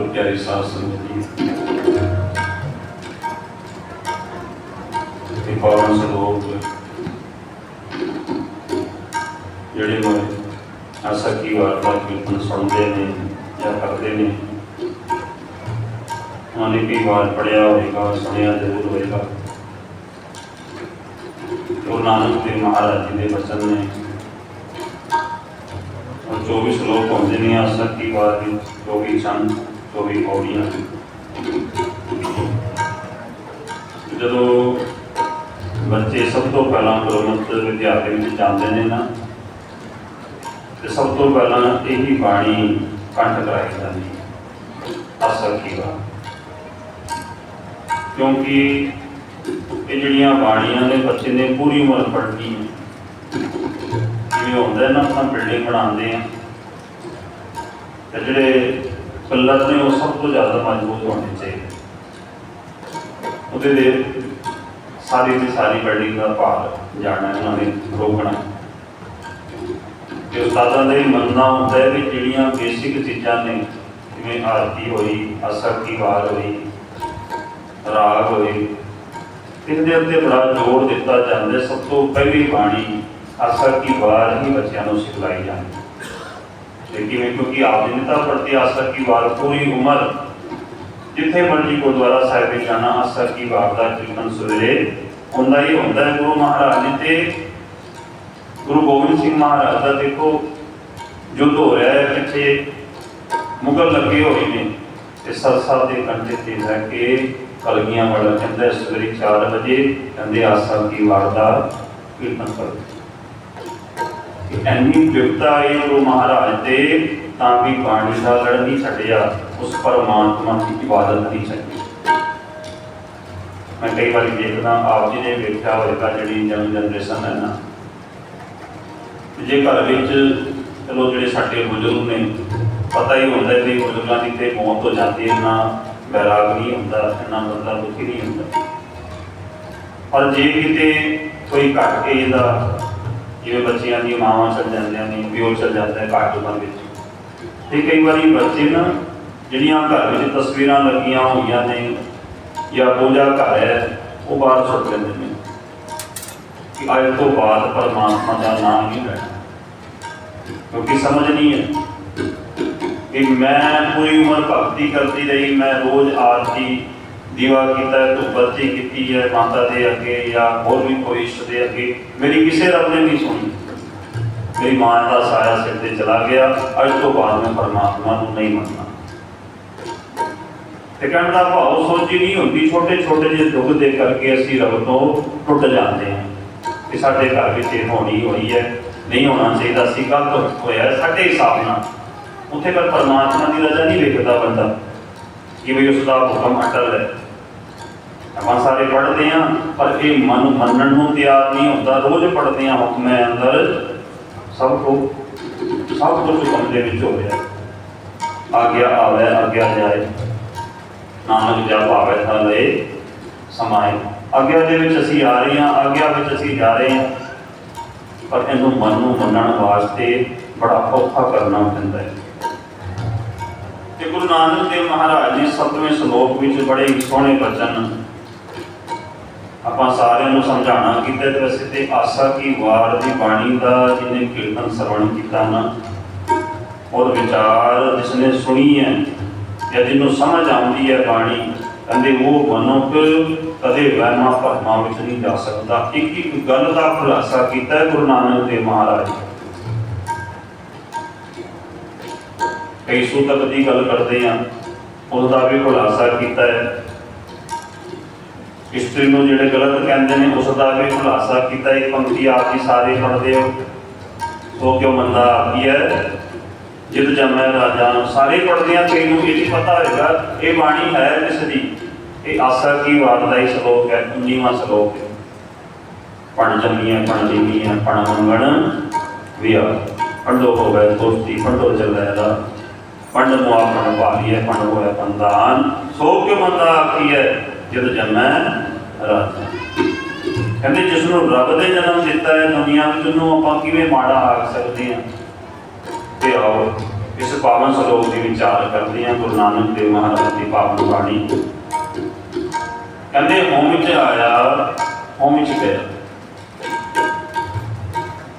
ਗੁਰੂ ਪਿਆਰੀ ਸਾਧ ਸੰਗਤ ਜੀ ਇਹ ਪਾਵਨ ਸਰੋਵਰ ਜਿਹੜੇ ਮੈਂ ਆਸਾ ਕੀ ਵਾਰ ਦਾ ਸੁਣਦੇ ਨੇ ਜਾਂ ਕਰਦੇ ਨੇ ਉਹਨਾਂ ਨੇ ਵੀ ਵਾਰ ਪੜਿਆ ਹੋਵੇਗਾ, ਸੁਣਿਆ ਜ਼ਰੂਰ ਹੋਵੇਗਾ। ਗੁਰੂ ਨਾਨਕ ਦੇਵ ਮਹਾਰਾਜ ਜੀ ਦੇ ਵਚਨ ਨੇ ਔਰ 24 ਸ਼ਲੋਕ ਹੁੰਦੇ ਨੇ, ਆਸਾ ਕੀ ਵਾਰ ਦੀ 24 ਚੰਦ। 24 ਪੌੜੀਆਂ ਜਦੋਂ ਬੱਚੇ ਸਭ ਤੋਂ ਪਹਿਲਾਂ ਗੁਰਮਤਿ ਵਿਦਿਆਲੇ ਵਿੱਚ ਜਾਂਦੇ ਨੇ ਨਾ, ਤੇ ਸਭ ਤੋਂ ਪਹਿਲਾਂ ਇਹੀ ਬਾਣੀ ਕੰਠ ਕਰਾਈ ਜਾਂਦੀ ਹੈ ਕੀ ਵਾ ਕਿਉਂਕਿ ਇਹ ਜਿਹੜੀਆਂ ਬਾਣੀਆਂ ਨੇ ਬੱਚੇ ਨੇ ਪੂਰੀ ਉਮਰ ਪੜ੍ਹਨੀ ਹੈ ਜਿਵੇਂ ਹੁੰਦਾ ਨਾ ਆਪਾਂ ਬਿਲਡਿੰਗ ਬਣਾਉਂਦੇ ਆ, ਤੇ ਜਿਹੜੇ ਪਿੱਲਰ ਨੇ ਉਹ ਸਭ ਤੋਂ ਜ਼ਿਆਦਾ ਮਜ਼ਬੂਤ ਹੋਣੇ ਚਾਹੀਦੇ। ਉਹਦੇ ਦੇ ਸਾਰੀ ਦੀ ਸਾਰੀ ਬਿਲਡਿੰਗ ਦਾ ਭਾਰ ਜਾਣਾ ਉਹਨਾਂ ਨੇ ਰੋਕਣਾ ਤੇ ਉਸਤਾਦਾਂ ਦਾ ਮੰਨਣਾ ਹੁੰਦਾ ਹੈ ਵੀ ਜਿਹੜੀਆਂ ਬੇਸਿਕ ਚੀਜ਼ਾਂ ਨੇ, ਜਿਵੇਂ ਆਰਤੀ ਹੋਈ, ਅਸਰ ਦੀ ਵਾਰ ਹੋਈ, ਰਾਗ ਹੋਈ ਇਹਦੇ ਉੱਤੇ ਬੜਾ ਜ਼ੋਰ ਦਿੱਤਾ ਜਾਂਦਾ ਸਭ ਤੋਂ ਪਹਿਲੀ ਬਾਣੀ, ਅਸਰ ਦੀ ਵਾਰ ਹੀ ਬੱਚਿਆਂ ਨੂੰ ਸਿਖਲਾਈ ਜਾਂਦੀ ਹੈ ਲੇਕਿਨ ਕਿਉਂਕਿ ਆਪ ਜੀ ਨੇ ਤਾਂ ਪੜ੍ਹਤੀ ਅਸਰ ਦੀ ਵਾਰ ਜਿੱਥੇ ਮਰਜ਼ੀ ਗੁਰਦੁਆਰਾ ਸਾਹਿਬ ਵਿੱਚ ਜਾਣਾ ਅਸਰ ਦੀ ਵਾਰ ਦਾ ਕੀਰਤਨ ਸਵੇਰੇ ਹੁੰਦਾ ਹੀ ਹੁੰਦਾ ਹੈ। ਗੁਰੂ ਮਹਾਰਾਜ ਨੇ ਤੇ ਗੁਰੂ ਗੋਬਿੰਦ ਸਿੰਘ ਮਹਾਰਾਜ ਦਾ ਦੇਖੋ ਯੁੱਧ ਹੋ ਰਿਹਾ ਹੈ ਪਿੱਛੇ ਮੁਗਲ ਲੱਗੇ ਹੋਏ ਨੇ ਤੇ ਸਰਸਾ ਦੇ ਕੰਢੇ ਤੇ ਰਹਿ ਕੇ ਕਲਗੀਆਂ ਵਾਲਾ ਕਹਿੰਦਾ ਸਵੇਰੇ 4 ਵਜੇ ਕਹਿੰਦੇ ਆਸਾ ਦੀ ਵਾਰ ਦਾ ਕੀਰਤਨ ਕਰੋ। ਐਨੀ ਵਿਵਤਾ ਹੈ ਗੁਰੂ ਮਹਾਰਾਜ ਤੇ, ਤਾਂ ਵੀ ਬਾਣੀ ਦਾ ਲੜ ਨਹੀਂ ਛੱਡਿਆ, ਉਸ ਪਰਮਾਤਮਾ ਦੀ ਇਬਾਦਤ ਨਹੀਂ ਛੱਡੀ। ਮੈਂ ਕਈ ਵਾਰੀ ਦੇਖਦਾ, ਆਪ ਜੀ ਨੇ ਵੇਖਿਆ ਹੋਵੇਗਾ ਜਿਹੜੀ ਜਨ ਜਨਰੇਸ਼ਨ ਹੈ ਨਾ। ਜੇ ਘਰ ਵਿੱਚ ਚਲੋ ਜਿਹੜੇ ਸਾਡੇ ਬਜ਼ੁਰਗ ਨੇ, ਪਤਾ ਹੀ ਹੁੰਦਾ ਕਿ ਬਜ਼ੁਰਗਾਂ ਦੀ ਤੇ ਮੌਤ ਹੋ ਜਾਂਦੀ ਹੈ ਨਾ ਬੈਰਾਗ ਨਹੀਂ ਹੁੰਦਾ, ਇੰਨਾ ਬੰਦਾ ਦੁਖੀ ਨਹੀਂ ਹੁੰਦਾ। ਪਰ ਜੇ ਕਿਤੇ ਕੋਈ ਘਟ ਕੇ ਇਹਦਾ ਜਿਵੇਂ ਬੱਚਿਆਂ ਦੀਆਂ ਮਾਵਾਂ ਚੱਲ ਜਾਂਦੀਆਂ ਨੇ ਪਿਓ ਚੱਲ ਜਾਂਦਾ ਹੈ ਘਰ ਤੋਂ ਵਿੱਚ। ਤੇ ਕਈ ਵਾਰੀ ਬੱਚੇ ਨਾ ਜਿਹੜੀਆਂ ਘਰ ਵਿੱਚ ਤਸਵੀਰਾਂ ਲੱਗੀਆਂ ਹੋਈਆਂ ਨੇ ਜਾਂ ਪੂਜਾ ਘਰ ਹੈ, ਉਹ ਬਾਹਰ ਸੁੱਟ ਦਿੰਦੇ ਨੇ। ਕਿ ਅੱਜ ਤੋਂ ਬਾਅਦ ਪਰਮਾਤਮਾ ਦਾ ਨਾਮ ਨਹੀਂ ਲੈਣਾ। ਕਿਉਂਕਿ ਸਮਝ ਨਹੀਂ ਹੈ ਕਿ ਮੈਂ ਪੂਰੀ ਉਮਰ ਭਗਤੀ ਕਰਦੀ ਰਹੀ, ਮੈਂ ਰੋਜ਼ ਆਰਤੀ ਦੀਵਾ ਕੀਤਾ ਹੈ, ਧੂਪ ਕੀਤੀ ਹੈ, ਮਾਤਾ ਦੇ ਅੱਗੇ ਜਾਂ ਹੋਰ ਵੀ ਕੋਈ ਇਸ਼ਟ ਦੇ ਅੱਗੇ। ਮੇਰੀ ਕਿਸੇ ਰੱਬ ਨੇ ਨਹੀਂ ਸੁਣੀ। ਮੇਰੀ ਮਾਂ ਦਾ ਸਾਇਆ ਸਿਰ ਤੇ ਚਲਾ ਗਿਆ। ਅੱਜ ਤੋਂ ਬਾਅਦ ਮੈਂ ਪਰਮਾਤਮਾ ਨੂੰ ਨਹੀਂ ਮੰਨਣਾ ਤੇ ਕਹਿਣ ਦਾ ਭਾਵ ਸੋਚੀ ਨਹੀਂ ਹੁੰਦੀ। ਛੋਟੇ ਛੋਟੇ ਜਿਹੇ ਦੁੱਖ ਦੇ ਕਰਕੇ ਅਸੀਂ ਰੱਬ ਤੋਂ ਟੁੱਟ ਜਾਂਦੇ ਹਾਂ ਕਿ ਸਾਡੇ ਘਰ ਵਿੱਚ ਇਹ ਹੋਣੀ ਹੋਈ ਹੈ। ਨਹੀਂ ਹੋਣਾ ਚਾਹੀਦਾ ਸੀ। ਗਲਤ ਹੋਇਆ ਸਾਡੇ ਹਿਸਾਬ ਨਾਲ ਉੱਥੇ ਪਰ ਪਰਮਾਤਮਾ ਦੀ ਰਜ਼ਾ ਨਹੀਂ ਵੇਖਦਾ ਬੰਦਾ। ਕਿ ਵੀ ਉਸ ਦਾ ਹੁਕਮ ਅਟਲ ਹੈ। ਆਪਾਂ ਸਾਰੇ ਪੜ੍ਹਦੇ ਹਾਂ, ਪਰ ਇਹ ਮਨ ਮੰਨਣ ਨੂੰ ਤਿਆਰ ਨਹੀਂ ਹੁੰਦਾ। ਰੋਜ਼ ਪੜ੍ਹਦੇ ਹਾਂ ਹੁਕਮੇ ਅੰਦਰ। ਸਭ ਕੁ ਸਭ ਕੁਝ ਹੁਕਮ ਦੇ ਵਿੱਚ ਹੋ ਰਿਹਾ ਆਗਿਆ ਆਵੇ, ਆਗਿਆ ਜਾਏ। ਨਾਨਕ ਜਪ ਆਵੇ ਤਾਂ ਲਏ ਸਮਾਏ। ਆਗਿਆ ਦੇ ਵਿੱਚ ਅਸੀਂ ਆ ਰਹੇ ਹਾਂ, ਆਗਿਆ ਵਿੱਚ ਅਸੀਂ ਜਾ ਰਹੇ ਹਾਂ। ਪਰ ਇਹਨੂੰ ਮਨ ਨੂੰ ਮੰਨਣ ਵਾਸਤੇ ਬੜਾ ਔਖਾ ਕਰਨਾ ਪੈਂਦਾ ਹੈ। ਤੇ ਗੁਰੂ ਨਾਨਕ ਦੇਵ ਮਹਾਰਾਜ ਜੀ ਸਤਵੇਂ ਸ਼ਲੋਕ ਵਿੱਚ ਬੜੇ ਸੋਹਣੇ ਬਚਨ ਆਪਾਂ ਸਾਰਿਆਂ ਨੂੰ ਸਮਝਾਉਣਾ ਕੀਤਾ ਤੇ ਵੈਸੇ ਤੇ ਆਸਾ ਕੀ ਵਾਰ ਦੀ ਬਾਣੀ ਦਾ ਜਿਹਨੇ ਕੀਰਤਨ ਸਰਵਣ ਕੀਤਾ ਨਾ, ਔਰ ਵਿਚਾਰ ਜਿਸਨੇ ਸੁਣੀ ਹੈ, ਜਾਂ ਜਿਹਨੂੰ ਸਮਝ ਆਉਂਦੀ ਹੈ ਬਾਣੀ, ਕਹਿੰਦੇ ਉਹ ਮਨੁੱਖ ਕਦੇ ਵਹਿਮਾਂ ਭਰਮਾਂ ਵਿੱਚ ਨਹੀਂ ਜਾ ਸਕਦਾ ਇੱਕ ਇੱਕ ਗੱਲ ਦਾ ਖੁਲਾਸਾ ਕੀਤਾ ਗੁਰੂ ਨਾਨਕ ਦੇਵ ਮਹਾਰਾਜ ਨੇ। ਕਈ ਸੂਤਕ ਦੀ ਗੱਲ ਕਰਦੇ ਆ ਉਸ ਦਾ ਵੀ ਖੁਲਾਸਾ ਕੀਤਾ ਹੈ ਇਸਤਰੀ ਨੂੰ ਜਿਹੜੇ ਗਲਤ ਕਹਿੰਦੇ ਨੇ, ਉਸ ਦਾ ਵੀ ਖੁਲਾਸਾ ਕੀਤਾ। ਇਹ ਪੰਕਤੀ ਆਪ ਜੀ ਸਾਰੇ ਪੜ੍ਹਦੇ ਹੋ। ਸੋ ਕਿਉਂ ਮੰਦਾ ਆਖੀ ਹੈ ਜਿਤ ਜਮੈ ਰਾਜਾ ਸਾਰੇ ਪੜ੍ਹਦੇ ਆ ਕਈ ਨੂੰ ਇਹ ਨਹੀਂ ਪਤਾ ਹੋਏਗਾ ਇਹ ਬਾਣੀ ਹੈ ਕਿਸ ਦੀ। ਇਹ ਆਸਾ ਕੀ ਵਾਰ ਦਾ ਹੀ ਸ਼ਲੋਕ ਹੈ 19ਵਾਂ ਸ਼ਲੋਕ ਹੈ। ਪਣ ਜੰਮੀਆਂ, ਪਣ ਜੀਵੀਆਂ, ਪਣ ਮੰਗਣ ਵਿਆ ਪੰਡੋ ਹੋ ਗਏ ਦੋਸਤੀ ਪੰਡੋ ਚੱਲਦਾ ਦਾ। ਪੰਡ ਮੁਆ ਪਣ ਭਾਲੀਏ ਪਣ ਹੋਇਆ ਪੰਦਾਨ ਸੋ ਕਿਉਂ ਮੰਦਾ ਆਖੀ ਹੈ ਜਦ ਜੰਮੈ ਰਾਜਾ ਕਹਿੰਦੇ ਜਿਸ ਨੂੰ ਰੱਬ ਨੇ ਜਨਮ ਦਿੱਤਾ ਹੈ ਦੁਨੀਆ ਵਿੱਚ, ਉਹਨੂੰ ਆਪਾਂ ਕਿਵੇਂ ਮਾੜਾ ਆਖ ਸਕਦੇ ਹਾਂ? ਤੇ ਆਓ, ਇਸ ਪਾਵਨ ਸਰੋਵਰ ਦੀ ਵਿਚਾਰ ਕਰਦੇ ਹਾਂ, ਗੁਰੂ ਨਾਨਕ ਦੇਵ ਮਹਾਰਾਜ ਦੀ ਪਾਵਨ ਬਾਣੀ। ਕਹਿੰਦੇ ਹੋਮ ਵਿੱਚ ਆਇਆ ਹੋਮ ਵਿੱਚ ਗਿਆ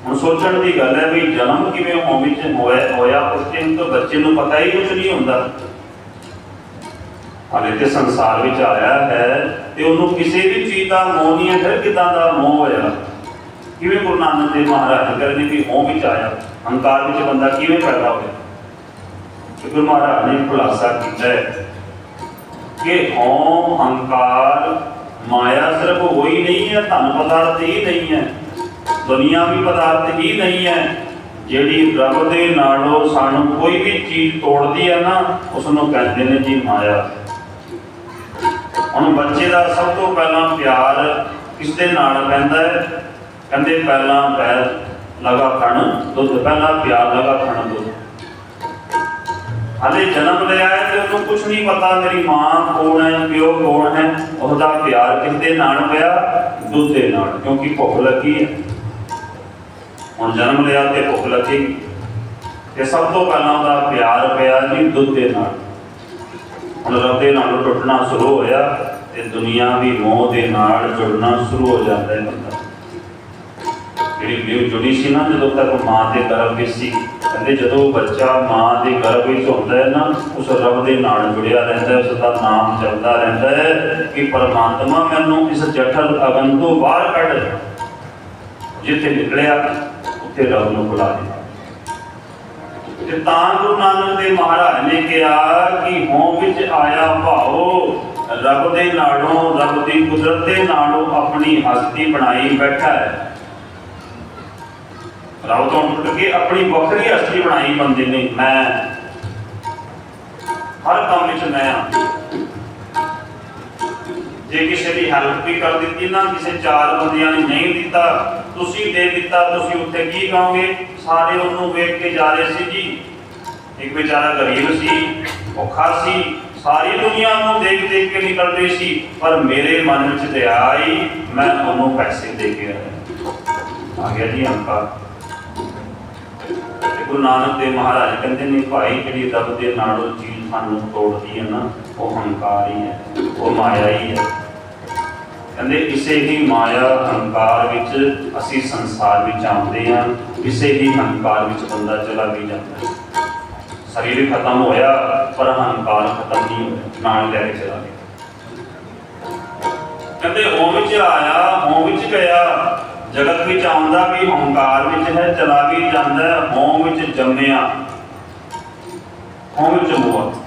ਹੁਣ ਸੋਚਣ ਦੀ ਗੱਲ ਹੈ ਵੀ ਜਨਮ ਕਿਵੇਂ ਹੋਮ ਵਿੱਚ ਹੋਇਆ ਹੋਇਆ, ਉਸ ਦਿਨ ਤੋਂ ਬੱਚੇ ਨੂੰ ਪਤਾ ਹੀ ਕੁਝ ਨਹੀਂ ਹੁੰਦਾ। ਹਾਲੇ ਤੇ ਸੰਸਾਰ ਵਿੱਚ ਆਇਆ ਹੈ ਤੇ ਉਹਨੂੰ ਕਿਸੇ ਵੀ ਚੀਜ਼ ਦਾ ਮੋਹ ਨਹੀਂ ਹੈ ਫਿਰ ਕਿਦਾਂ ਦਾ ਮੋਹ ਹੋਇਆ। ਕਿਵੇਂ ਗੁਰੂ ਨਾਨਕ ਦੇਵ ਮਹਾਰਾਜ ਕਹਿੰਦੇ ਵੀ ਹੋਮ ਵਿੱਚ ਆਇਆ, ਹੰਕਾਰ ਵਿੱਚ ਬੰਦਾ ਕਿਵੇਂ ਪੈਦਾ ਹੋਇਆ? ਗੁਰੂ ਮਹਾਰਾਜ ਨੇ ਖੁਲਾਸਾ ਕੀਤਾ ਹੈ ਕਿ ਹੋਮ ਹੰਕਾਰ, ਮਾਇਆ ਸਿਰਫ ਉਹੀ ਨਹੀਂ ਹੈ, ਧਨ ਪਦਾਰਥ ਹੀ ਨਹੀਂ ਹੈ ਦੁਨੀਆਵੀ ਪਦਾਰਥ ਹੀ ਨਹੀਂ ਹੈ। ਜਿਹੜੀ ਰੱਬ ਦੇ ਨਾਲੋਂ ਸਾਨੂੰ ਕੋਈ ਵੀ ਚੀਜ਼ ਤੋੜਦੀ ਹੈ ਨਾ ਉਸ ਨੂੰ ਕਹਿੰਦੇ ਨੇ ਜੀ ਮਾਇਆ। ਹੁਣ ਬੱਚੇ ਦਾ ਸਭ ਤੋਂ ਪਹਿਲਾਂ ਪਿਆਰ ਕਿਸ ਦੇ ਨਾਲ ਪੈਂਦਾ ਹੈ। ਕਹਿੰਦੇ ਪਹਿਲਾਂ ਪੈਰ ਲਗਾ ਖਣ ਦੁੱਧ, ਪਹਿਲਾਂ ਪਿਆਰ, ਲਗਾ ਖਣ ਦੁੱਧ। ਹਾਲੇ ਜਨਮ ਲਿਆ ਹੈ ਤੇ ਉਹਨੂੰ ਕੁਝ ਨਹੀਂ ਪਤਾ ਮੇਰੀ ਮਾਂ ਕੌਣ ਹੈ, ਪਿਓ ਕੌਣ ਹੈ। ਉਹਦਾ ਪਿਆਰ ਕਿਸ ਦੇ ਨਾਲ ਪਿਆ? ਦੁੱਧ ਦੇ ਨਾਲ, ਕਿਉਂਕਿ ਭੁੱਖ ਲੱਗੀ ਹੈ। ਹੁਣ ਜਨਮ ਲਿਆ ਤੇ ਭੁੱਖ ਲੱਗੀ। ਤੇ ਸਭ ਤੋਂ ਪਹਿਲਾਂ ਉਹਦਾ ਪਿਆਰ ਪਿਆ ਜੀ ਦੁੱਧ ਦੇ ਨਾਲ। ਹੁਣ ਦੇ ਨਾਲ ਟੁੱਟਣਾ ਸ਼ੁਰੂ ਹੋਇਆ ਤੇ ਦੁਨੀਆ ਵੀ ਮੋਹ ਦੇ ਨਾਲ ਜੁੜਨਾ ਸ਼ੁਰੂ ਹੋ ਜਾਂਦਾ ਹੈ। ਬੰਦਾ ਜਿਹੜੀ ਨਿਊ ਜੁੜੀ ਸੀ ਨਾ, ਜਦੋਂ ਤੱਕ ਮਾਂ ਦੇ ਗਰਭ ਵਿੱਚ ਸੀ, ਕਹਿੰਦੇ ਜਦੋਂ ਬੱਚਾ ਮਾਂ ਦੇ ਗਰਭ ਵਿੱਚ ਹੁੰਦਾ ਹੈ ਨਾ, ਉਸ ਰੱਬ ਦੇ ਨਾਲ ਜੁੜਿਆ ਰਹਿੰਦਾ ਹੈ, ਉਸ ਦਾ ਨਾਮ ਚੱਲਦਾ ਰਹਿੰਦਾ ਹੈ ਕਿ ਪਰਮਾਤਮਾ ਮੈਨੂੰ ਇਸ ਜਠਲ ਅਗਨ ਤੋਂ ਬਾਹਰ ਕੱਢ, ਜਿੱਥੇ ਨਿਕਲਿਆ, ਉੱਥੇ ਰੱਬ ਨੂੰ ਬੁਲਾ ਲਿਆ ਤੇ ਤਾਂ ਗੁਰੂ ਨਾਨਕ ਦੇਵ ਮਹਾਰਾਜ ਨੇ ਕਿਹਾ ਕਿ ਹੋਂ ਵਿੱਚ ਆਇਆ ਭਾਉ, ਰੱਬ ਦੇ ਨਾਲੋਂ, ਰੱਬ ਦੀ ਕੁਦਰਤ ਦੇ ਨਾਲੋਂ ਆਪਣੀ ਹਸਤੀ ਬਣਾਈ ਬੈਠਾ ਹੈ। ਰੱਬ ਤੋਂ ਟੁੱਟ ਕੇ ਆਪਣੀ ਵੱਖਰੀ ਹਸਤੀ ਬਣਾਈ ਬੰਦੇ ਨੇ, ਮੈਂ। ਹਰ ਕੰਮ ਵਿੱਚ ਮੈਂ ਹਾਂ। ਜੇ ਕਿਸੇ ਦੀ ਹੈਲਪ ਵੀ ਕਰ ਦਿੱਤੀ, ਨਾ ਕਿਸੇ ਚਾਰ ਬੰਦਿਆਂ ਨੇ ਨਹੀਂ ਦਿੱਤਾ, ਤੁਸੀਂ ਦੇ ਦਿੱਤਾ, ਤੁਸੀਂ ਉੱਥੇ ਕੀ ਕਹੋਗੇ? ਸਾਰੇ ਉਹਨੂੰ ਵੇਖ ਕੇ ਜਾ ਰਹੇ ਸੀ ਜੀ। ਇੱਕ ਵਿਚਾਰਾ ਗਰੀਬ ਸੀ, ਔਖਾ ਸੀ, ਸਾਰੀ ਦੁਨੀਆ ਨੂੰ ਦੇਖ ਦੇਖ ਕੇ ਨਿਕਲ ਰਹੀ ਸੀ, ਪਰ ਮੇਰੇ ਮਨ ਵਿੱਚ ਦਇਆ ਆਈ, ਮੈਂ ਉਹਨੂੰ ਪੈਸੇ ਦੇ ਕੇ ਆਇਆ। ਆ ਗਿਆ ਜੀ ਹੰਕਾਰ ਗੁਰੂ ਨਾਨਕ ਦੇਵ ਮਹਾਰਾਜ ਕਹਿੰਦੇ ਨੇ, ਭਾਈ, ਜਿਹੜੀ ਰੱਬ ਦੇ ਨਾਲੋਂ ਚੀਜ਼ ਸਾਨੂੰ ਤੋੜਦੀ ਹੈ ਨਾ, ਉਹ ਹੰਕਾਰ ਹੀ ਹੈ, ਉਹ ਮਾਇਆ ਹੀ ਹੈ। ਕਹਿੰਦੇ ਇਸੇ ਹੀ ਮਾਇਆ ਹੰਕਾਰ ਵਿੱਚ ਅਸੀਂ ਸੰਸਾਰ ਵਿੱਚ ਆਉਂਦੇ ਹਾਂ ਇਸੇ ਹੀ ਹੰਕਾਰ ਵਿੱਚ ਬੰਦਾ ਚਲਾ ਵੀ ਜਾਂਦਾ ਹੈ। ਸਰੀਰ ਖਤਮ ਹੋਇਆ, ਪਰ ਹੰਕਾਰ ਖਤਮ ਨਹੀਂ ਹੋਇਆ ਨਾਲ ਲੈ ਕੇ ਚਲਾ ਗਿਆ। ਕਹਿੰਦੇ, ਉਹ ਵਿੱਚ ਆਇਆ, ਉਹ ਵਿੱਚ ਗਿਆ, ਜਗਤ ਵਿੱਚ ਆਉਂਦਾ ਵੀ ਹੰਕਾਰ ਵਿੱਚ ਹੈ, ਚਲਾ ਵੀ ਜਾਂਦਾ ਹੈ ਹੋਂ ਵਿੱਚ ਜੰਮਿਆ ਹੋਂ ਵਿੱਚ ਮੋਹ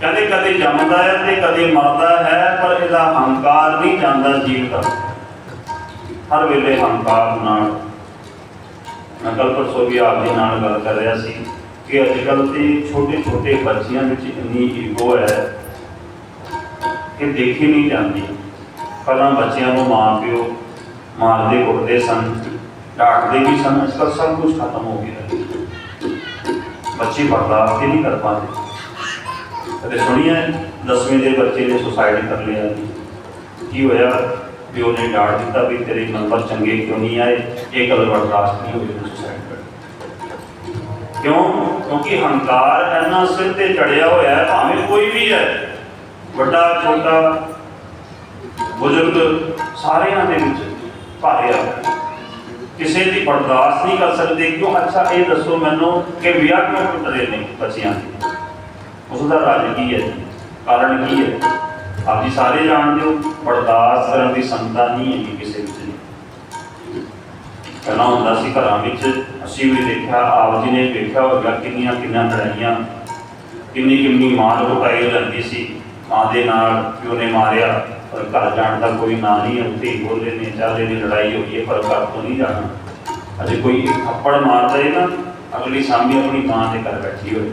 ਕਹਿੰਦੇ ਕਦੇ ਜੰਮਦਾ ਹੈ ਤੇ ਕਦੇ ਮਰਦਾ ਹੈ, ਪਰ ਇਹਦਾ ਹੰਕਾਰ ਨਹੀਂ ਜਾਂਦਾ ਜੀਵ ਦਾ। ਹਰ ਵੇਲੇ ਹੰਕਾਰ ਨਾਲ। ਮੈਂ ਕੱਲ੍ਹ ਪਰਸੋਂ ਵੀ ਆਪ ਦੇ ਨਾਲ ਗੱਲ ਕਰ ਰਿਹਾ ਸੀ ਕਿ ਅੱਜ ਕੱਲ੍ਹ ਤੇ ਛੋਟੇ ਛੋਟੇ ਬੱਚਿਆਂ ਵਿੱਚ ਇੰਨੀ ਈਗੋ ਹੈ ਕਿ ਦੇਖੀ ਨਹੀਂ ਜਾਂਦੀ। ਪਹਿਲਾਂ ਬੱਚਿਆਂ ਨੂੰ ਮਾਂ ਪਿਓ ਮਾਰਦੇ, ਕੁੱਟਦੇ ਸਨ, ਡਾਂਟਦੇ ਵੀ ਸਨ। ਅੱਜ ਕੱਲ੍ਹ ਸਭ ਕੁਝ ਖਤਮ ਹੋ ਗਿਆ। ਬੱਚੇ ਬਰਦਾਸ਼ਤ ਨਹੀਂ ਕਰ ਪਾਉਂਦੇ। ਕਦੇ ਸੁਣੀਆ ਦਸਵੀਂ ਦੇ ਬੱਚੇ ਨੇ ਸੁਸਾਇਡ ਕਰ ਲਿਆ। ਕੀ ਹੋਇਆ? ਵੀ ਉਹਨੇ ਡਾਂਟ ਦਿੱਤਾ ਵੀ ਤੇਰੇ ਨੰਬਰ ਚੰਗੇ ਕਿਉਂ ਨਹੀਂ ਆਏ? ਇਹ ਗੱਲ ਬਰਦਾਸ਼ਤ ਨਹੀਂ ਹੋਈ ਸੁਸਾਇਡ ਕਰ ਕਿਉਂ? ਕਿਉਂਕਿ ਹੰਕਾਰ ਇੰਨਾ ਸਿਰ ਤੇ ਚੜਿਆ ਹੋਇਆ ਹੈ, ਭਾਵੇਂ ਕੋਈ ਵੀ ਹੈ। ਵੱਡਾ, ਛੋਟਾ, ਬਜ਼ੁਰਗ, ਸਾਰਿਆਂ ਦੇ ਵਿੱਚ ਭਾਰਿਆ। ਕਿਸੇ ਦੀ ਬਰਦਾਸ਼ਤ ਨਹੀਂ ਕਰ ਸਕਦੇ। ਕਿਉਂ? ਅੱਛਾ, ਇਹ ਦੱਸੋ ਮੈਨੂੰ ਕਿ ਵਿਆਹ ਕਿਉਂ ਟੁੱਟਦੇ ਨੇ ਬੱਚਿਆਂ ਦੇ? ਉਸ ਦਾ ਰਾਜ ਕੀ ਹੈ? ਕਾਰਨ ਕੀ ਹੈ? ਆਪ ਜੀ ਸਾਰੇ ਜਾਣਦੇ ਹੋ ਬਰਦਾਸ਼ਤ ਕਰਨ ਦੀ ਸੰਤਾ ਨਹੀਂ ਹੈ ਕਿਸੇ ਵਿੱਚ। ਨਹੀਂ ਪਹਿਲਾਂ ਹੁੰਦਾ ਸੀ ਘਰਾਂ ਵਿੱਚ, ਅਸੀਂ ਵੀ ਦੇਖਿਆ, ਆਪ ਜੀ ਨੇ ਵੇਖਿਆ ਹੋਵੇਗਾ ਕਿੰਨੀਆਂ ਕਿੰਨੀਆਂ ਲੜਾਈਆਂ, ਕਿੰਨੀ ਕਿੰਨੀ ਮਾਰ ਪਾਈ ਜਾਂਦੀ ਸੀ। ਮਾਂ ਦੇ ਨਾਲ ਪਿਓ ਨੇ ਮਾਰਿਆ, ਪਰ ਘਰ ਜਾਣ ਦਾ ਕੋਈ ਨਾਂ ਨਹੀਂ ਹੈ, ਉੱਥੇ ਹੀ ਬੋਲੇ ਨੇ, ਚਾਲੇ ਦੀ ਲੜਾਈ ਹੋਈ ਹੈ, ਪਰ ਘਰ ਤੋਂ ਨਹੀਂ ਜਾਣਾ। ਅਜੇ ਕੋਈ ਇੱਕ ਥੱਪੜ ਮਾਰਦਾ ਹੈ ਨਾ, ਅਗਲੀ ਸਾਹਮਣੇ ਆਪਣੀ ਮਾਂ ਦੇ ਘਰ ਬੈਠੀ ਹੋਈ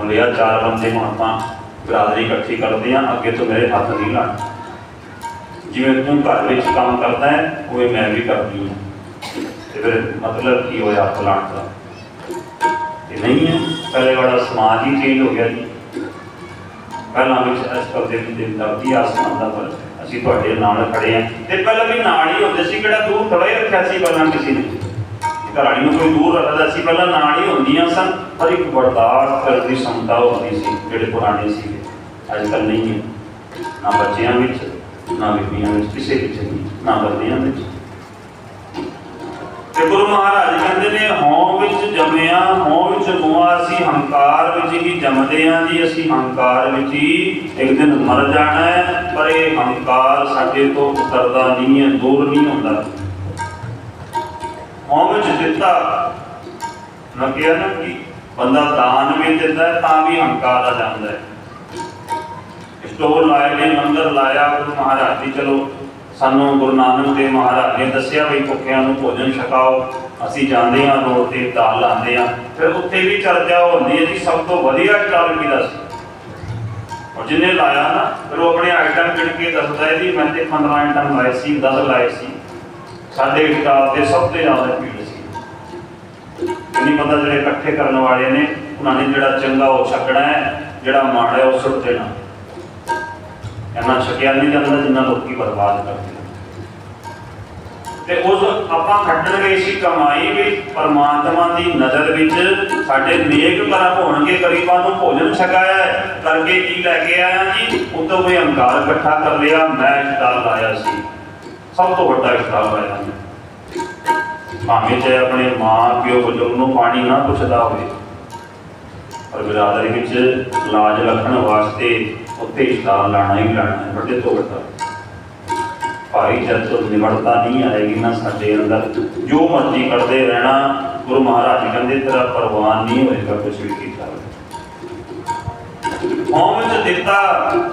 ਹੁਣ ਯਾਰ ਚਾਰ ਬੰਦੇ ਹੁਣ ਆਪਾਂ ਬਰਾਦਰੀ ਇਕੱਠੀ ਕਰਦੇ ਆ ਅੱਗੇ ਤੋਂ ਮੇਰੇ ਹੱਥ ਨਹੀਂ ਲਾਣੇ ਜਿਵੇਂ ਤੂੰ ਘਰ ਵਿੱਚ ਕੰਮ ਕਰਦਾ ਹੈ, ਉਵੇਂ ਮੈਂ ਵੀ ਕਰਦੀ ਹਾਂ। ਤੇ ਫਿਰ ਮਤਲਬ ਕੀ ਹੋਇਆ ਹੱਥ ਦਾ? ਇਹ ਨਹੀਂ ਹੈ। ਪਹਿਲੇ ਵਾਲਾ ਸਮਾਜ ਹੀ ਚੇਂਜ ਹੋ ਗਿਆ ਜੀ। ਪਹਿਲਾਂ ਵਿੱਚ ਇਸ ਕਰਦੇ ਦਿਨ ਦਾ ਕੀ ਆਸਮਾਨ ਦਾ ਫ਼ਰਕ ਅਸੀਂ ਤੁਹਾਡੇ ਨਾਲ ਖੜੇ ਆ ਤੇ ਪਹਿਲਾਂ ਵੀ ਨਾਲ ਹੀ ਹੁੰਦੇ ਸੀ, ਕਿਹੜਾ ਦੂਰ ਥੋੜਾ ਹੀ ਰੱਖਿਆ ਸੀ ਪਹਿਲਾਂ ਕਿਸੇ ਨੇ? ਘਰਾੜੀ ਨੂੰ ਕੋਈ ਦੂਰ ਰੱਖਦਾ ਸੀ, ਪਹਿਲਾਂ ਨਾਲ ਹੀ ਹੁੰਦੀਆਂ ਸਨ। ਪਰ ਇੱਕ ਬਰਦਾਸ਼ਤ ਕਰਨ ਦੀ ਸਮਤਾ ਹੁੰਦੀ ਸੀ, ਜਿਹੜੇ ਪੁਰਾਣੇ ਸੀਗੇ। ਅੱਜ ਕੱਲ੍ਹ ਨਹੀਂ ਹੈ। ਨਾ ਬੱਚਿਆਂ ਵਿੱਚ, ਨਾ ਬੀਬੀਆਂ ਵਿੱਚ, ਕਿਸੇ ਵਿੱਚ ਨਹੀਂ, ਨਾ ਬੰਦਿਆਂ ਵਿੱਚ। ਤੇ ਗੁਰੂ ਮਹਾਰਾਜ ਕਹਿੰਦੇ ਨੇ, ਹਉ ਵਿੱਚ ਜੰਮਿਆ, ਹਉ ਵਿੱਚ ਮੁਆ ਅਸੀਂ ਹੰਕਾਰ ਵਿੱਚ ਹੀ ਜੰਮਦੇ ਹਾਂ ਜੀ। ਅਸੀਂ ਹੰਕਾਰ ਵਿੱਚ ਹੀ ਇੱਕ ਦਿਨ ਮਰ ਜਾਣਾ ਹੈ, ਪਰ ਇਹ ਹੰਕਾਰ ਸਾਡੇ ਤੋਂ ਉਤਰਦਾ ਨਹੀਂ ਹੈ, ਦੂਰ ਨਹੀਂ ਹੁੰਦਾ। ਹੋਂ ਵਿੱਚ ਦਿੱਤਾ। ਨਾ ਕਿਹਾ ਨਾ ਕਿ ਬੰਦਾ ਦਾਨ ਵੀ ਦਿੰਦਾ ਤਾਂ ਵੀ ਹੰਕਾਰ ਆ ਜਾਂਦਾ ਹੈ। ਸਟੋਰ ਲਾਏ ਨੇ, ਮੰਦਰ ਲਾਇਆ, ਗੁਰੂ ਮਹਾਰਾਜ ਜੀ ਚਲੋ, ਸਾਨੂੰ ਗੁਰੂ ਨਾਨਕ ਦੇਵ ਮਹਾਰਾਜ ਨੇ ਦੱਸਿਆ ਵੀ ਭੁੱਖਿਆਂ ਨੂੰ ਭੋਜਨ ਛਕਾਓ, ਅਸੀਂ ਜਾਂਦੇ ਹਾਂ ਰੋਡ ਤੇ ਦਾਲ ਲਾਉਂਦੇ ਹਾਂ। ਫਿਰ ਉੱਥੇ ਵੀ ਚਰਚਾ ਹੁੰਦੀ ਹੈ ਜੀ, ਸਭ ਤੋਂ ਵਧੀਆ ਸਟਾਲ ਕਿਹਦਾ ਸੀ ਔਰ ਜਿਹਨੇ ਲਾਇਆ ਨਾ, ਫਿਰ ਉਹ ਆਪਣੇ ਆਈਟਮ ਗਿਣ ਕੇ ਦੱਸਦਾ ਹੈ ਜੀ, ਮੈਂ ਤੇ 15 ਆਈਟਮ ਲਾਏ ਸੀ 10 ਲਾਏ ਸੀ। ਸਾਡੇ ਸਟਾਲ ਤੇ ਸਭ ਤੋਂ ਜ਼ਿਆਦਾ ਭੀੜ ਨਹੀਂ ਪਤਾ ਜਿਹੜੇ ਇਕੱਠੇ ਕਰਨ ਵਾਲੇ ਨੇ ਉਹਨਾਂ ਨੇ ਜਿਹੜਾ ਚੰਗਾ ਉਹ ਛਕਣਾ ਹੈ ਜਿਹੜਾ ਮਾੜਾ ਉਹ ਸੁੱਟ ਦੇਣਾ। ਇੰਨਾ ਛਕਿਆ ਨਹੀਂ ਜਾਂਦਾ ਜਿੰਨਾ ਲੋਕੀ ਬਰਬਾਦ ਕਰਦੇ ਤੇ ਉਸ ਆਪਾਂ ਕੱਢਣ ਗਏ ਕਮਾਈ ਵੀ ਪਰਮਾਤਮਾ ਦੀ ਨਜ਼ਰ ਵਿੱਚ ਸਾਡੇ ਨੇਕ ਕਰਮ ਹੋਣਗੇ ਗਰੀਬਾਂ ਨੂੰ ਭੋਜਨ ਛਕਾਇਆ ਹੈ, ਕਰਕੇ ਕੀ ਲੈ ਕੇ ਆਇਆ ਜੀ? ਉਦੋਂ ਕੋਈ ਹੰਕਾਰ ਇਕੱਠਾ ਕਰ ਲਿਆ ਮੈਂ ਸਟਾਲ ਲਾਇਆ ਸੀ। ਸਭ ਤੋਂ ਵੱਡਾ ਸਟਾਲ ਲਾਇਆ ਭਾਵੇਂ ਚਾਹੇ ਆਪਣੇ ਮਾਂ ਪਿਓ ਬਜ਼ੁਰਗ ਨੂੰ ਪਾਣੀ ਨਾ ਪੁੱਛਦਾ ਹੋਵੇ, ਪਰ ਬਿਰਾਦਰੀ ਵਿੱਚ ਲਾਜ ਰੱਖਣ ਵਾਸਤੇ ਉੱਥੇ ਇਸ਼ਤਾਰ ਲਾਣਾ ਹੀ ਲਾਣਾ ਹੈ, ਵੱਡੇ ਤੋਂ ਵੱਡਾ। ਭਾਈ ਜਦ ਤੋਂ ਨਿਮਰਤਾ ਨਹੀਂ ਆਏਗੀ ਨਾ ਸਾਡੇ ਅੰਦਰ, ਜੋ ਮਰਜ਼ੀ ਕਰਦੇ ਰਹਿਣਾ, ਗੁਰੂ ਮਹਾਰਾਜ ਕਹਿੰਦੇ ਤੇਰਾ ਪਰਵਾਨ ਨਹੀਂ ਹੋਏਗਾ ਕੁਝ ਵੀ ਕੀਤਾ ਹੋਵੇ। ਵਿੱਚ ਦਿੱਤਾ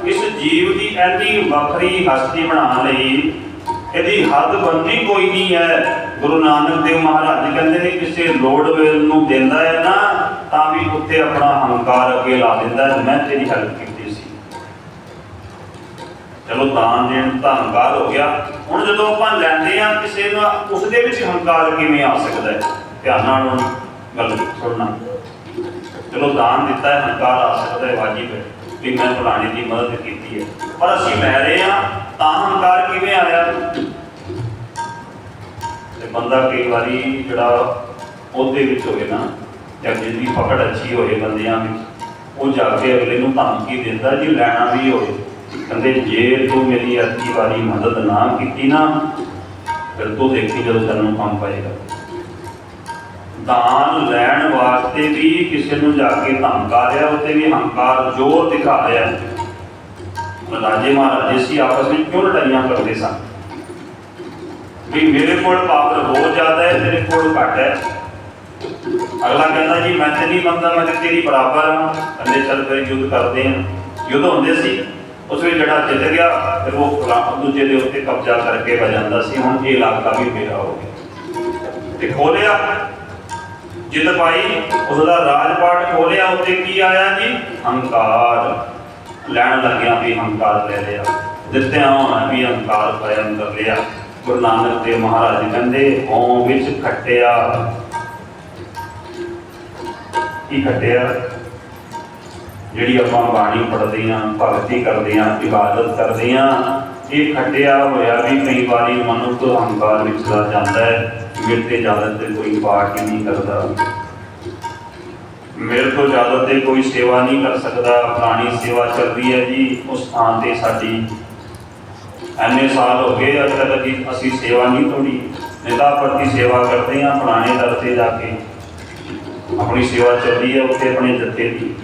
ਇਸ ਜੀਵ ਦੀ ਐਨੀ ਵੱਖਰੀ ਹਸਤੀ ਬਣਾਉਣ ਲਈ, ਇਹਦੀ ਹੱਦ ਬੰਦੀ ਕੋਈ ਨਹੀਂ ਹੈ। ਗੁਰੂ ਨਾਨਕ ਦੇਵ ਮਹਾਰਾਜ ਕਹਿੰਦੇ ਨੇ, ਕਿਸੇ ਲੋੜ ਵੇਲ ਨੂੰ ਦਿੰਦਾ ਹੈ ਨਾ, ਤਾਂ ਵੀ ਉੱਤੇ ਆਪਣਾ ਹੰਕਾਰ ਅੱਗੇ ਲਾ ਦਿੰਦਾ ਮੈਂ ਤੇਰੀ ਹੈਲਪ ਕੀਤੀ ਸੀ। ਚਲੋ ਦਾਨ ਦੇਣ ਦਾ ਹੰਕਾਰ ਹੋ ਗਿਆ। ਹੁਣ ਜਦੋਂ ਆਪਾਂ ਲੈਂਦੇ ਆ ਕਿਸੇ ਨੂੰ ਉਸ ਦੇ ਵਿੱਚ ਹੰਕਾਰ ਕਿਵੇਂ ਆ ਸਕਦਾ ਹੈ? ਧਿਆਨ ਨਾਲ ਗੱਲ ਸੁਣਨਾ। ਚਲੋ ਦਾਨ ਦਿੱਤਾ ਹੈ, ਹੰਕਾਰ ਆ ਸਕਦਾ ਹੈ, ਵਾਜਿਬ ਹੈ ਵੀ ਮੈਂ ਫਲਾਣੇ ਦੀ ਮਦਦ ਕੀਤੀ ਹੈ। ਪਰ ਅਸੀਂ ਲੈ ਰਹੇ ਆ ਤਾਂ ਹੰਕਾਰ ਕਿਵੇਂ ਆਇਆ? ਤੇ ਬੰਦਾ ਕਈ ਵਾਰੀ ਜਿਹੜਾ ਉਹਦੇ ਵਿੱਚ ਹੋਵੇ ਨਾ, ਜਾਂ ਜਿਹਦੀ ਪਕੜ ਅੱਛੀ ਹੋਏ ਬੰਦਿਆਂ ਵਿੱਚ, ਉਹ ਜਾ ਕੇ ਅਗਲੇ ਨੂੰ ਧਮਕੀ ਦਿੰਦਾ ਜੀ, ਲੈਣਾ ਵੀ ਹੋਵੇ। ਕਹਿੰਦੇ ਜੇ ਤੂੰ ਮੇਰੀ ਅੱਛੀ ਵਾਰੀ ਮਦਦ ਨਾ ਕੀਤੀ ਨਾ, ਫਿਰ ਤੂੰ ਦੇਖੀ ਜਦੋਂ ਤੈਨੂੰ ਕੰਮ ਪਏਗਾ। ਦਾਨ ਲੈਣ ਵਾਸਤੇ ਵੀ ਕਿਸੇ ਨੂੰ ਜਾ ਕੇ ਧਮਕਾ ਰਿਹਾ ਉੱਤੇ ਵੀ ਹੰਕਾਰ ਜ਼ੋਰ ਦਿਖਾ ਰਿਹਾ। ਰਾਜੇ ਮਹਾਰਾਜੇ ਸੀ ਆਪਸ ਵਿੱਚ ਕਿਉਂ ਲੜਾਈਆਂ ਕਰਦੇ ਸਨ? ਵੀ ਮੇਰੇ ਕੋਲ ਪਾਵਰ ਬਹੁਤ ਜ਼ਿਆਦਾ ਹੈ, ਤੇਰੇ ਕੋਲ ਘੱਟ ਹੈ। ਅਗਲਾ ਕਹਿੰਦਾ ਜੀ, ਮੈਂ ਤੇ ਨਹੀਂ ਮੰਨਦਾ, ਮੈਂ ਤੇਰੀ ਬਰਾਬਰ ਹਾਂ। ਕਹਿੰਦੇ, ਚੱਲ ਫਿਰ ਯੁੱਧ ਕਰਦੇ ਹਾਂ। ਯੁੱਧ ਹੁੰਦੇ ਸੀ। ਉਸ ਵਿੱਚ ਜਿਹੜਾ ਜਿੱਤ ਗਿਆ ਫਿਰ ਉਹ ਫਲਾ- ਦੂਜੇ ਦੇ ਉੱਤੇ ਕਬਜ਼ਾ ਕਰਕੇ ਬਹਿ ਜਾਂਦਾ ਸੀ। ਹੁਣ ਇਹ ਇਲਾਕਾ ਵੀ ਮੇਰਾ ਹੋ ਗਿਆ। ਤੇ ਖੋਲਿਆ। ਜਿੱਤ ਪਾਈ। ਉਸ ਦਾ ਰਾਜਪਾਟ ਖੋਲਿਆ। ਉੱਤੇ ਕੀ ਆਇਆ ਜੀ? ਹੰਕਾਰ। ਲੈਣ ਲੱਗਿਆ ਵੀ ਹੰਕਾਰ ਲੈ ਲਿਆ। ਦਿੱਤਿਆਂ ਹੋਣਾ ਵੀ ਹੰਕਾਰ ਕਾਇਮ ਕਰ ਲਿਆ। ਗੁਰੂ ਨਾਨਕ ਦੇਵ ਮਹਾਰਾਜ ਜੀ ਕਹਿੰਦੇ ਹੋਂ ਵਿੱਚ ਖੱਟਿਆ। ਕੀ ਖੱਟਿਆ? ਜਿਹੜੀ ਆਪਾਂ ਬਾਣੀ ਪੜ੍ਹਦੇ ਹਾਂ ਭਗਤੀ ਕਰਦੇ ਹਾਂ ਇਬਾਦਤ ਕਰਦੇ ਹਾਂ ਇਹ ਖੱਟਿਆ ਹੋਇਆ ਵੀ ਕਈ ਵਾਰੀ ਮਨੁੱਖ ਹੰਕਾਰ ਵਿੱਚ ਚਲਾ ਜਾਂਦਾ ਹੈ, ਮੇਰੇ ਤੇ ਜ਼ਿਆਦਾ ਤੇ ਕੋਈ ਪਾਠ ਹੀ ਨਹੀਂ ਕਰਦਾ। ਮੇਰੇ ਤੋਂ ਜ਼ਿਆਦਾ ਤੇ ਕੋਈ ਸੇਵਾ ਨਹੀਂ ਕਰ ਸਕਦਾ ਪੁਰਾਣੀ ਸੇਵਾ ਚੱਲ ਹੈ ਜੀ, ਉਸ ਥਾਂ ਤੇ ਸਾਡੀ ਐਨੇ ਸਾਲ ਹੋ ਗਏ, ਅਜੇ ਤੱਕ ਅਸੀਂ- ਅਸੀਂ ਸੇਵਾ ਨਹੀਂ ਤੋੜੀ ਨਿਦਾ ਪ੍ਰਤੀ ਸੇਵਾ ਕਰਦੇ ਹਾਂ, ਪੁਰਾਣੇ ਦਰ ਤੇ ਜਾ ਕੇ। ਆਪਣੀ ਸੇਵਾ ਚੱਲਦੀ ਹੈ, ਉੱਥੇ ਆਪਣੇ ਦਿੱਤੇ ਦੀ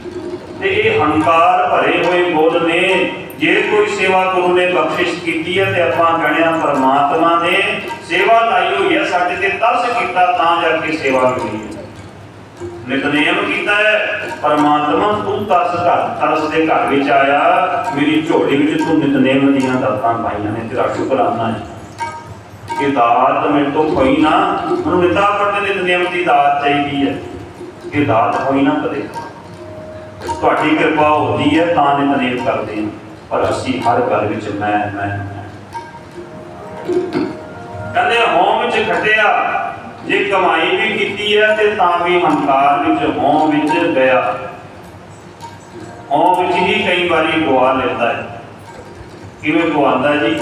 ਤੇ ਇਹ ਹੰਕਾਰ ਭਰੇ ਹੋਏ ਬੋਲ ਨੇ। ਜੇ ਕੋਈ ਸੇਵਾ ਗੁਰੂ ਨੇ ਬਖਸ਼ਿਸ਼ ਕੀਤੀ ਹੈ ਤੇ ਆਪਾਂ ਕਹਿਣਿਆ ਪਰਮਾਤਮਾ ਨੇ, ਸੇਵਾ ਲਾਈ ਹੋਈ ਹੈ, ਸਾਡੇ ਤੇ ਤਰਸ ਕੀਤਾ ਤਾਂ ਜਾ ਕੇ ਸੇਵਾ ਮਿਲੀ ਹੈ। ਨਿਤਨੇਮ ਕੀਤਾ ਹੈ, ਪਰਮਾਤਮਾ ਤੂੰ ਤਰਸ ਘਰ ਤਰਸ ਦੇ ਘਰ ਵਿੱਚ ਆਇਆ। ਮੇਰੀ ਝੋਲੀ ਵਿੱਚ ਤੂੰ ਨਿਤਨੇਮ ਦੀਆਂ ਦਾਤਾਂ ਪਾਈਆਂ ਨੇ, ਤੇਰਾ ਸ਼ੁਕਰਾਨਾ ਹੈ ਇਹ ਦਾਤ ਮੇਰੇ ਤੋਂ ਹੋਈ ਨਾ, ਮੈਨੂੰ ਨਿਤਾ ਪੜਦੇ ਨਿਤਨੇਮ ਦੀ ਦਾਤ ਚਾਹੀਦੀ ਹੈ। ਇਹ ਦਾਤ ਹੋਈ ਨਾ ਕਦੇ। ਤੁਹਾਡੀ ਕਿਰਪਾ ਹੁੰਦੀ ਹੈ, ਤਾਂ ਨਿਤਨੇਮ ਕਰਦੇ ਹਾਂ। ਪਰ ਅਸੀਂ ਹਰ ਘਰ ਵਿੱਚ ਮੈਂ ਮੈਂ। ਕਹਿੰਦੇ ਹੋਂ ਵਿੱਚ ਖਟਿਆ ਜੇ ਕਮਾਈ ਵੀ ਕੀਤੀ ਹੈ ਤੇ ਤਾਂ ਵੀ ਹੰਕਾਰ ਵਿੱਚ ਹੋਂ ਵਿੱਚ ਗਿਆ ਹੋਂ ਵਿੱਚ ਹੀ ਕਈ ਵਾਰੀ ਗਵਾ ਲੈਂਦਾ ਹੈ। ਕਿਵੇਂ ਗਵਾਉਂਦਾ ਜੀ?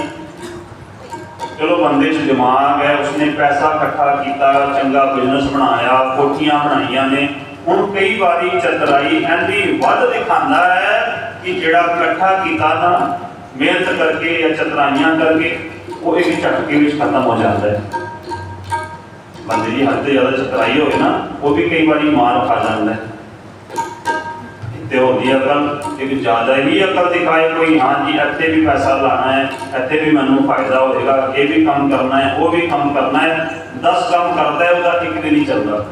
ਚਲੋ ਬੰਦੇ 'ਚ ਦਿਮਾਗ ਹੈ, ਉਸਨੇ ਪੈਸਾ ਇਕੱਠਾ ਕੀਤਾ, ਚੰਗਾ ਬਿਜ਼ਨਸ ਬਣਾਇਆ, ਕੋਠੀਆਂ ਬਣਾਈਆਂ ਨੇ। ਹੁਣ ਕਈ ਵਾਰੀ ਚਤਰਾਈ ਐਂਦੀ ਵੱਧ ਦਿਖਾਉਂਦਾ ਹੈ ਕਿ ਜਿਹੜਾ ਇਕੱਠਾ ਕੀਤਾ ਨਾ, ਮਿਹਨਤ ਕਰਕੇ ਜਾਂ ਚਤਰਾਈਆਂ ਕਰਕੇ, ਉਹ ਇੱਕ ਝਟਕੇ ਵਿੱਚ ਖਤਮ ਹੋ ਜਾਂਦਾ ਹੈ। ਬੰਦੇ ਦੀ ਹੱਦ ਤੋਂ ਜ਼ਿਆਦਾ ਚਤਰਾਈ ਹੋਵੇ ਨਾ, ਉਹ ਵੀ ਕਈ ਵਾਰੀ ਮਾਰ ਖਾ ਜਾਂਦਾ ਹੈ। ਤੇ ਹੁੰਦੀ ਅਕਲ ਇੱਕ ਜ਼ਿਆਦਾ ਹੀ ਅਕਲ ਦਿਖਾਏ ਕੋਈ, ਹਾਂ ਜੀ, ਇੱਥੇ ਵੀ ਪੈਸਾ ਲਾਣਾ ਹੈ, ਇੱਥੇ ਵੀ ਮੈਨੂੰ ਫਾਇਦਾ ਹੋਏਗਾ, ਇਹ ਵੀ ਕੰਮ ਕਰਨਾ ਹੈ, ਉਹ ਵੀ ਕੰਮ ਕਰਨਾ ਹੈ 10 ਕੰਮ ਕਰਦਾ ਹੈ, ਉਹਦਾ ਇੱਕ ਵੀ ਨਹੀਂ ਚੱਲਦਾ।